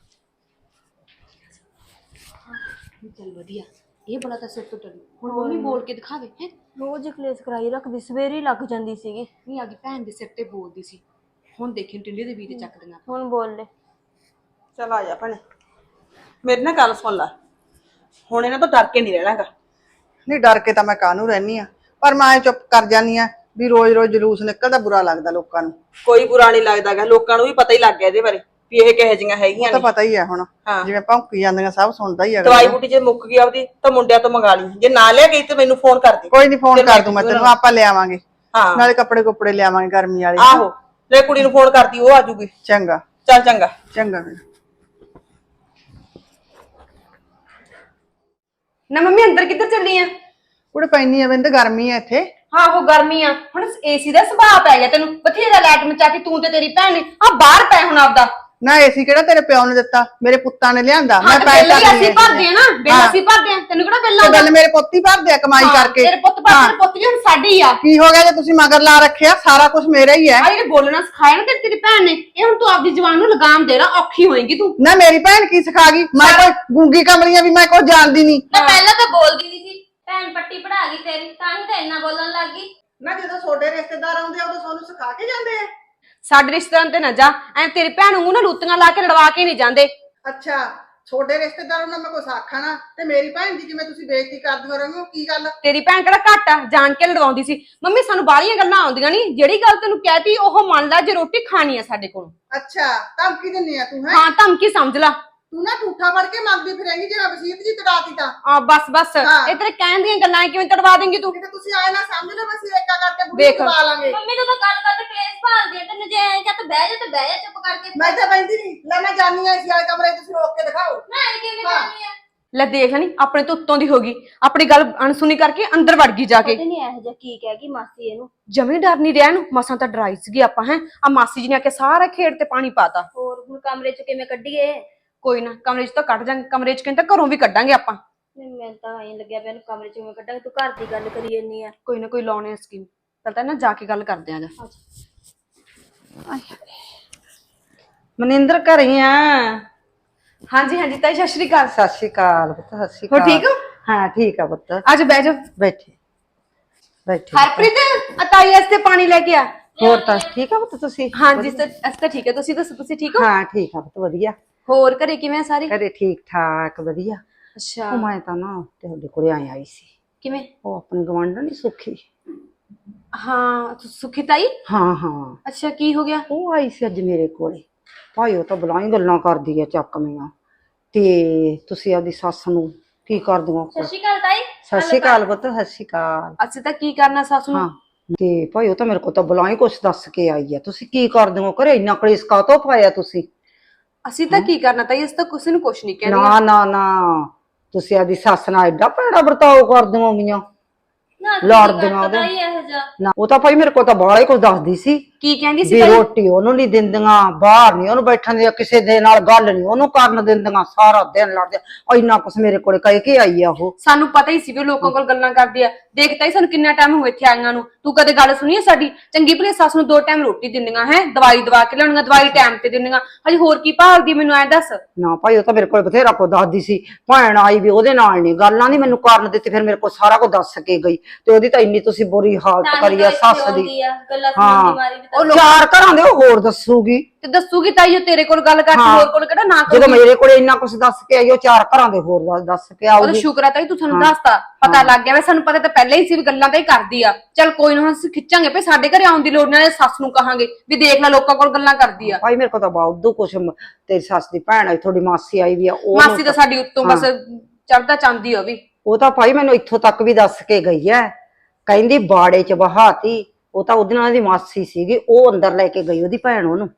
ਚੱਲ ਵਧੀਆ। ਇਹ ਬੜਾ ਤਾਂ ਸਿਰ ਤੋਂ ਟੜੀ ਹੁਣ ਮੰਮੀ ਬੋਲ ਕੇ ਦਿਖਾਵੇ ਹੈ? ਰੋਜ਼ ਕਲੇਸ਼ ਕਰਾਈ ਰੱਖਦੀ ਸਵੇਰੇ ਹੀ ਲੱਗ ਜਾਂਦੀ ਸੀਗੀ। ਨਹੀਂ ਆ ਗਈ ਭੈਣ ਦੇ ਸਿਰ ਤੇ ਬੋਲਦੀ ਸੀ। ਹੁਣ ਦੇਖੀ ਟਿੰਡੇ ਦੇ ਵੀਰੇ ਚੱਕ ਦਿੰਗਾ ਹੁਣ ਬੋਲ ਲੈ ਚੱਲ ਆ ਜਾ ਭੈਣੇ। ਮੇਰੀ ਨਾ ਗੱਲ ਸੁਣ ਲੈ। ਹੁਣ ਇਹਨਾਂ ਤੋਂ ਡਰ ਕੇ ਨਹੀਂ ਰਹਿਣਾਗਾ ਨਹੀਂ ਡਰ ਕੇ ਤਾਂ ਮੈਂ ਕਾਹਨੂੰ ਰਹਿਨੀ ਆ? ਪਰ ਮੈਂ ਚੁੱਪ ਕਰ ਜਾਨੀ ਆ ਵੀ ਰੋਜ਼-ਰੋਜ਼ ਜਲੂਸ ਨਿਕਲਦਾ ਬੁਰਾ ਲੱਗਦਾ ਲੋਕਾਂ ਨੂੰ। ਕੋਈ ਬੁਰਾ ਨਹੀਂ ਲੱਗਦਾਗਾ ਲੋਕਾਂ ਨੂੰ ਵੀ ਪਤਾ ਹੀ ਲੱਗ ਗਿਆ ਇਹਦੇ ਬਾਰੇ। ਵੀ ਇਹ ਕਿਹੋ ਜਿਹੀਆਂ ਹੈਗੀਆਂ ਤਾਂ ਨੇ। ਪਤਾ ਹੀ ਆ ਹੁਣ। ਹਾਂ। ਜਿਵੇਂ ਭੌਂਕੀ ਜਾਂਦੀਆਂ ਸਭ ਸੁਣਦਾ ਹੀ ਆ ਦਵਾਈ ਬੂਟੀ ਜੇ ਮੁੱਕ ਗਈ ਆਪਦੀ ਤਾਂ ਮੁੰਡਿਆਂ ਤੋਂ ਮੰਗਾ ਲਈ। ਜੇ ਨਾ ਲਿਆ ਗਈ ਤੇ ਮੈਨੂੰ ਫੋਨ ਕਰ ਦੇ। ਕੋਈ ਨਹੀਂ ਫੋਨ ਕਰ ਦੂੰ ਮੈਂ ਤੈਨੂੰ। ਆਪਾਂ ਲਿਆਵਾਂਗੇ ਹਾਂ। ਨਾਲੇ ਕੱਪੜੇ ਕੁੱਪੜੇ ਲਿਆਵਾਂਗੇ ਗਰਮੀ ਵਾਲੇ। ਆਹੋ। ਲੈ ਕੁੜੀ ਨੂੰ ਫੋਨ ਕਰਦੀ ਉਹ ਆ ਜੂਗੀ। ਚੰਗਾ। ਚੱਲ ਚੰਗਾ। ਚੰਗਾ ਫਿਰ। ਨਾ ਮੰਮੀ ਅੰਦਰ ਕਿੱਧਰ ਚੱਲੀ ਆ? ਕੁੜੇ ਪੈਣੀ ਆ ਬਿੰਦ ਗਰਮੀ ਆ ਇੱਥੇ। ਹਾਂ ਉਹ ਗਰਮੀ ਆ। ਹੁਣ ਏਸੀ ਦਾ ਸੁਭਾਅ ਪੈ ਗਿਆ ਤੈਨੂੰ। ਬਥੇਰਾ ਲਾਈਟ ਮਚਾ ਕੇ ਤੂੰ ਤੇ ਤੇਰੀ ਭੈਣ ਨੇ। ਆ ਬਾਹਰ ਪੈ ਹੁਣ ਆਪਦਾ। ਨਾ ਏਸੀ ਕਿਹੜਾ ਤੇਰੇ ਪਿਓ ਨੇ ਦਿੱਤਾ ਮੇਰੇ ਪੁੱਤਾਂ ਨੇ ਲਿਆਂਦਾ ਮੈਂ ਤੇ ਪੈਸਾ ਬਿੱਲ ਅਸੀਂ ਭਰਦੇ ਆ ਨਾ ਬਿੱਲ। ਅਸੀਂ ਭਰਦੇ ਆ ਤੈਨੂੰ ਕਿਹੜਾ ਬਿੱਲ ਆਉਂਦਾ? ਬਿੱਲ ਮੇਰੇ ਪੁੱਤ ਹੀ ਭਰਦੇ ਆ ਕਮਾਈ ਕਰਕੇ। ਤੇਰੇ ਪੁੱਤ ਭਰ ਤੇਰੇ ਪੁੱਤ ਵੀ ਹੁਣ ਸਾਡੀ ਆ। ਕੀ ਹੋ ਗਿਆ ਜੇ ਤੁਸੀਂ ਮਗਰ ਲਾ ਰੱਖਿਆ ਸਾਰਾ ਕੁਝ ਮੇਰਾ ਹੀ ਹੈ। ਆ ਜਿਹੜੇ ਬੋਲਣਾ ਸਿਖਾਇਆ ਨਾ ਤੇਰੀ ਤੇਰੀ ਭੈਣ ਨੇ ਇਹ ਹੁਣ ਤੂੰ ਆਪਦੀ ਜ਼ਬਾਨ ਨੂੰ ਲਗਾਮ ਦੇ ਲਾ ਔਖੀ ਹੋਏਗੀ ਤੂੰ। ਨਾ ਮੇਰੀ ਭੈਣ ਕੀ ਸਿਖਾ ਗਈ ਮੈਂ ਕੋਈ ਗੂੰਗੀ ਕਮਲੀਆਂ ਵੀ ਮੈਂ ਕੋਈ ਜਾਣਦੀ ਨਹੀਂ। ਮੈਂ ਪਹਿਲਾਂ ਤਾਂ ਬੋਲਦੀ ਨਹੀਂ ਸੀ ਭੈਣ ਪੱਟੀ ਪੜਾ ਗਈ ਤੇਰੀ ਤਾਂ ਹੀ ਤਾਂ ਇੰਨਾ ਬੋਲਣ ਲੱਗ ਗਈ। ਨਾ ਜਦੋਂ ਤੁਹਾਡੇ ਰਿਸ਼ਤੇਦਾਰ ਆਉਂਦੇ ਆ ਉਦੋਂ ਤੁਹਾਨੂੰ ਸਿਖਾ ਕੇ ਜਾਂਦੇ ਆ। ਸਾਡੇ ਰਿਸ਼ਤੇਦਾਰਾਂ ਤੇ ਨਾ ਜਾ ਐ ਤੇਰੀ ਭੈਣ ਨੂੰ ਨਾ ਲੂਤੀਆਂ ਲਾ ਕੇ ਲੜਵਾ ਕੇ ਨਹੀਂ ਜਾਂਦੇ। ਅੱਛਾ ਤੁਹਾਡੇ ਰਿਸ਼ਤੇਦਾਰਾਂ ਨਾਲ ਮੈਂ ਕੁਛ ਆਖਾਂ ਨਾ ਤੇ ਮੇਰੀ ਭੈਣ ਦੀ ਜਿਵੇਂ ਤੁਸੀਂ ਬੇਇੱਜ਼ਤੀ ਕਰਦੇ ਹੋ ਰਹੇ ਹੋ ਕੀ ਗੱਲ? ਤੇਰੀ ਭੈਣ ਕਿਹੜਾ ਘੱਟ ਆ ਜਾਣ ਕੇ ਲੜਵਾਉਂਦੀ ਸੀ। ਮੰਮੀ ਸਾਨੂੰ ਬਾਹਲੀਆਂ ਗੱਲਾਂ ਆਉਂਦੀਆਂ ਨਹੀਂ ਜਿਹੜੀ ਗੱਲ ਤੈਨੂੰ ਕਹਿਤੀ ਉਹ ਮੰਨ ਲੈ ਜੇ ਰੋਟੀ ਖਾਣੀ ਆ ਸਾਡੇ ਕੋਲ। ਅੱਛਾ ਧਮਕੀ ਦਿੰਨੀ ਆ ਤੂੰ ਹੈ? ਹਾਂ ਧਮਕੀ ਸਮਝ ਲਾ। ਤੂੰ ਨਾ ਝੂਠਾ ਫੜ ਕੇ ਮੰਗਦੀ ਫਿਰੇਂਗੀ ਜੇ ਵਸੀਤ ਜੀ ਤੜਾਤੀ ਤਾਂ। ਆ ਬਸ ਬਸ। ਹਾਂ। ਇਹ ਤੇਰੇ ਕਹਿਣ ਦੀਆਂ ਗੱਲਾਂ ਕਿਵੇਂ ਤੜਵਾ ਦੇਂਗੀ ਤੂੰ? ਕਿਤੇ ਤੁਸੀਂ ਆਏ ਨਾ ਸਮਝ ਲਓ ਅਸੀਂ ਏਕਾ ਕਰਕੇ ਬੁੜੀ। ਪਾ ਲਾਂਗੇ। ਮੰਮੀ ਤੂੰ ਤਾਂ ਗੱਲ ਕਰਦੇ ਕਲੇਸ਼ ਭਾਲਦੀ ਆ ਤੈਨੂੰ ਜੇ ਐਂ ਕਹ ਤਾਂ ਬਹਿ ਜਾ ਤੇ ਬਹਿ ਜਾ ਚੁੱਪ ਕਰਕੇ। ਮੈਂ ਤਾਂ ਬੈਂਦੀ ਨਹੀਂ ਲੈ ਮੈਂ ਜਾਣੀ ਆ ਇਸ ਵਾਲੇ ਕਮਰੇ 'ਚ ਤੁਸੀਂ ਰੋਕ ਕੇ ਦਿਖਾਓ। ਨਾ ਇਹ ਕਿਵੇਂ ਹਾਂ। ਕਰਨੀ ਆ? ਲੈ ਦੇਖ ਲੈਣੀ ਆਪਣੇ ਤੋਂ ਉੱਤੋਂ ਦੀ ਹੋ ਗਈ। ਆਪਣੀ ਗੱਲ ਅਣਸੁਣੀ ਕਰਕੇ ਅੰਦਰ ਵੜ ਗਈ ਜਾ ਕੇ। ਪਤਾ ਨਹੀਂ ਇਹੋ ਜਿਹਾ ਕੀ ਕਹਿ ਗਈ ਮਾਸੀ ਇਹਨੂੰ। ਜਮੇ ਡਰ ਨਹੀਂ ਰਿਹਾ ਨੂੰ ਮਸਾਂ ਤਾਂ ਡਰਾਈ ਸੀਗੀ ਆਪਾਂ ਹੈ। ਆ ਮਾਸੀ ਜੀ ਨੇ ਆ ਕੇ ਸਾਰਾ ਖੇਡ ਤੇ ਪਾਣੀ ਪਾਤਾ। ਹੋਰ ਹੁਣ ਕਮਰੇ ਚ ਕਿਵੇਂ ਕੱਢੀਏ? ਕੋਈ ਨਾ ਕਮਰੇ 'ਚ ਤਾਂ ਕੱਢ ਜਾਂਗੇ ਕਮਰੇ 'ਚ ਕਹਿੰਦਾ ਘਰੋਂ ਵੀ ਕੱਢਾਂਗੇ ਆਪਾਂ। ਮੈਨੂੰ ਮੈਨੂੰ ਤਾਂ ਐਂ ਲੱਗਿਆ ਪਿਆ ਇਹਨੂੰ ਕਮਰੇ ਚ ਕਿਵੇਂ ਕੱਢਾਂਗੇ ਤੂੰ ਘਰ ਦੀ ਗੱਲ ਕਰੀ ਜੰਨੀ ਆ। ਕੋਈ ਨਾ ਕੋਈ ਲਾਉਣੇ ਸਕੀਮ ਪਤਾ ਨਾ ਜਾ ਕੇ ਗੱਲ ਕਰਦੇ ਆਂ ਜਾ। ਮਨਿੰਦਰ ਘਰੇ ਆ। ਹਾਂਜੀ ਹਾਂਜੀ ਤਾਈ ਸਤਿ ਸ਼੍ਰੀ ਅਕਾਲ। ਸਤਿ ਸ਼੍ਰੀ ਅਕਾਲ ਪੁੱਤ ਸਤਿ ਸ਼੍ਰੀ ਹੋਰ ਅਕਾਲ। ਠੀਕ ਹੋ? ਹਾਂ ਠੀਕ ਆ ਪੁੱਤ। ਅੱਜ ਬਹਿ ਜਾਓ। ਬੈਠੇ। ਬੈਠੇ। ਹਰਪ੍ਰੀਤ ਆ ਤਾਈ ਵਾਸਤੇ ਪਾਣੀ ਲੈ ਕੇ ਆ। ਹੋਰ ਤਾਂ ਠੀਕ ਆ ਪੁੱਤ ਤੁਸੀਂ? ਹਾਂਜੀ ਸ- ਅਸੀਂ ਤਾਂ ਠੀਕ ਹੈ ਤੁਸੀਂ ਦੱਸੋ ਤੁਸੀਂ ਠੀਕ ਹੋ? ਹਾਂ ਠੀਕ ਆ ਪੁੱਤ ਵਧੀਆ। ਹੋਰ ਘਰੇ ਕਿਵੇਂ ਆ ਸਾਰੇ? ਘਰੇ ਠੀਕ ਠਾਕ ਵਧੀਆ। ਅੱਛਾ। ਉਹ ਮੈਂ ਤਾਂ ਨਾ ਤੁਹਾਡੇ ਕੋਲੇ ਆਈ ਆਈ ਸੀ। ਕਿਵੇਂ? ਉਹ ਆਪਣੀ ਗਵਾਂਢਣ ਨਹੀਂ ਸੁੱਖੀ। ਹਾਂ ਤੁ- ਸੁਖੀ ਤਾਈ? ਹਾਂ ਹਾਂ। ਅੱਛਾ ਕੀ ਹੋ ਗਿਆ? ਉਹ ਆਈ ਸੀ ਅੱਜ ਮੇਰੇ ਕੋਲੇ। ਭਾਈ ਉਹ ਤਾਂ ਬਲਾਈ ਗੱਲਾਂ ਕਰਦੀ ਆ ਚੱਕਵੀਆਂ ਤੇ ਤੁਸੀਂ ਆਪਦੀ ਸੱਸ ਨੂੰ ਕੀ ਕਰ ਦਿਓ ਸਤਿ ਸ਼੍ਰੀ ਅਕਾਲ ਤਾਈ। ਸਤਿ ਸ਼੍ਰੀ ਅਕਾਲ ਪੁੱਤ ਸਤਿ ਸ਼੍ਰੀ ਅਕਾਲ। ਅਸੀਂ ਤਾਂ ਕੀ ਕਰਨਾ ਸੱਸ ਨੂੰ? ਹਾਂ। ਤੇ ਭਾਈ ਉਹ ਤਾਂ ਮੇਰੇ ਕੋਲ ਤਾਂ ਬਲਾਈ ਕੁਛ ਦੱਸ ਕੇ ਆਈ ਆ। ਤੁਸੀਂ ਕੀ ਕਰ ਦਿਓ ਘਰੇ ਇੰਨਾ ਕਲੇਸ਼ ਕਾਤੋਂ ਪਾਇਆ ਤੁਸੀਂ? ਅਸੀਂ ਤਾਂ ਕੀ ਕਰਨਾ ਤਾਈ ਅਸੀਂ ਤਾਂ ਕਿਸੇ ਨੂੰ ਕੁਛ ਨਹੀਂ ਕਹਿੰਦੇ ਨਾ ਨਾ ਨਾ। ਤੁਸੀਂ ਆਪਦੀ ਸੱਸ ਨਾਲ ਐਡਾ ਭੈੜਾ ਵਰਤਾਓ ਕਰ ਦਿਓਗੀਆਂ ਨਾ ਲੜਦੀਆਂ ਉਹਦੇ। ਤਾਈ ਇਹੋ ਜਿਹਾ। ਨਾ ਉਹ ਤਾਂ ਭਾਈ ਮੇਰੇ ਕੋਲ ਤਾਂ ਬਾਹਲਾ ਹੀ ਕੁਝ ਦੱਸਦੀ ਸੀ। ਕੀ ਕਹਿੰਦੀ ਸੀ ਵੀ ਤਾਈ ਰੋਟੀ ਉਹਨੂੰ ਨਹੀਂ ਦਿੰਦੀਆਂ ਬਾਹਰ ਨਹੀਂ ਉਹਨੂੰ ਬੈਠਣ ਦਿੰਦੀਆਂ ਕਿਸੇ ਦੇ ਨਾਲ ਗੱਲ ਨਹੀਂ ਉਹਨੂੰ ਕਰਨ ਦਿੰਦੀਆਂ ਸਾਰਾ ਦਿਨ ਲੜਦੇ ਆ। ਇੰਨਾ ਕੁਛ ਮੇਰੇ ਕੋਲੇ ਕਹਿ ਕੇ ਆਈ ਆ ਉਹ। ਸਾਨੂੰ ਪਤਾ ਹੀ ਸੀ ਵੀ ਉਹ ਲੋਕਾਂ ਕੋਲ ਗੱਲਾਂ ਕਰਦੀ ਆ। ਦੇਖ ਤਾਈ ਸਾਨੂੰ ਕਿੰਨਾ ਟਾਈਮ ਹੋ ਇੱਥੇ ਆਈਆਂ ਨੂੰ। ਤੂੰ ਕਦੇ ਗੱਲ ਸੁਣੀ ਹੈ ਸਾਡੀ? ਚੰਗੀ ਭਲੀ ਸੱਸ ਨੂੰ ਦੋ ਟਾਈਮ ਰੋਟੀ ਦਿੰਦੀਆਂ ਹੈ? ਦਵਾਈ ਦਵਾ ਕੇ ਲਿਆਉਣੀਆਂ ਦਵਾਈ ਟਾਈਮ ਤੇ ਦਿੰਦੀਆਂ। ਹਜੇ ਹੋਰ ਕੀ ਭਾਲਦੀ ਮੈਨੂੰ ਐ ਦੱਸ? ਨਾ ਭਾਈ ਉਹ ਤਾਂ ਮੇਰੇ ਕੋਲ ਬਥੇਰਾ ਕੋ ਦੱਸਦੀ ਸੀ। ਭੈਣ ਆਈ ਵੀ ਉਹਦੇ ਨਾਲ ਨਹੀਂ ਗੱਲਾਂ ਨਹੀਂ ਮੈਨੂੰ ਕਰਨ ਦਿੱਤੀ ਫਿਰ ਮੇਰੇ ਕੋਲ ਸਾਰਾ ਕੁਝ ਦੱਸ ਕੇ ਗਈ। ਤੇ ਉਹਦੀ ਤਾਂ ਇੰਨੀ ਤੁਸੀਂ ਬੁਰੀ ਹਾਲਤ ਕਰੀ ਆ ਸੱਸ ਦੀ। ਆ ਗੱਲਾਂ ਸੁਣਨ ਦੀ ਮਾਰੀ। ਵੀ ਉਹ ਚਾਰ ਘਰਾਂ ਦੇ ਉਹ ਹੋਰ ਦੱਸੂਗੀ। ਤੇ ਦੱਸੂਗੀ ਤਾਈ ਉਹ ਤੇਰੇ ਕੋਲ ਗੱਲ ਕਰਦੀ ਹਾਂ। ਹੋਰ ਕੋਲ ਕਿਹੜਾ ਨਾ ਜਦੋਂ ਕਰੂਗੀ ਮੇਰੇ ਕੋਲੇ ਇੰਨਾ ਕੁਝ ਦੱਸ ਕੇ ਆਈ ਉਹ ਚਾਰ ਘਰਾਂ ਦੇ ਹੋਰ ਦੱਸ- ਦੱਸ ਕੇ ਉਹਦਾ ਆਊਗੀ। ਸ਼ੁਕਰ ਆ ਤਾਈ ਤੂੰ ਸਾਨੂੰ ਦੱਸਤਾ ਪਤਾ ਲੱਗ ਗਿਆ ਵੇ ਸਾਨੂੰ ਪਤਾ ਤਾਂ ਪਹਿਲਾਂ ਹੀ ਸੀ ਵੀ ਗੱਲਾਂ ਤਾਂ ਹੀ ਕਰਦੀ ਆ। ਚੱਲ ਕੋਈ ਨਾ ਹੁਣ ਅਸੀਂ ਖਿੱਚਾਂਗੇ ਭਈ ਸਾਡੇ ਘਰੇ ਆਉਣ ਦੀ ਲੋੜ ਨਹੀਂ ਨਾਲੇ ਸੱਸ ਨੂੰ ਕਹਾਂਗੇ ਵੀ ਦੇਖ ਲੈ ਲੋਕਾਂ ਕੋਲ ਗੱਲਾਂ ਕਰਦੀ ਆ। ਭਾਈ ਮੇਰੇ ਕੋਲ ਤਾਂ ਬਾਉਦੂ ਕੁਛ ਮ- ਤੇਰੀ ਸੱਸ ਦੀ ਭੈਣ ਆਈ ਤੁਹਾਡੀ ਮਾਸੀ ਆਈ ਵੀ ਆ ਉਹ ਮਾਸੀ ਤਾਂ ਸਾਡੀ ਉੱਤੋਂ ਬਸ ਚੜਦਾ ਚਾਂਦੀ ਉਹ ਵੀ। ਉਹ ਤਾਂ ਭਾਈ ਮੈਨੂੰ ਇੱਥੋਂ ਤੱਕ ਵੀ ਦੱਸ ਕੇ ਗਈ ਐ। ਕਹਿੰਦੀ ਬਾੜੇ ਚ ਬਹਾਤੀ ਉਹ ਤਾਂ ਉਹਦੇ ਨਾਲ ਦੀ ਮਾਸੀ ਸੀਗੀ ਉਹ ਅੰਦਰ ਲੈ ਕੇ ਗਈ ਉਹਦੀ ਭੈਣ ਉਹਨੂੰ।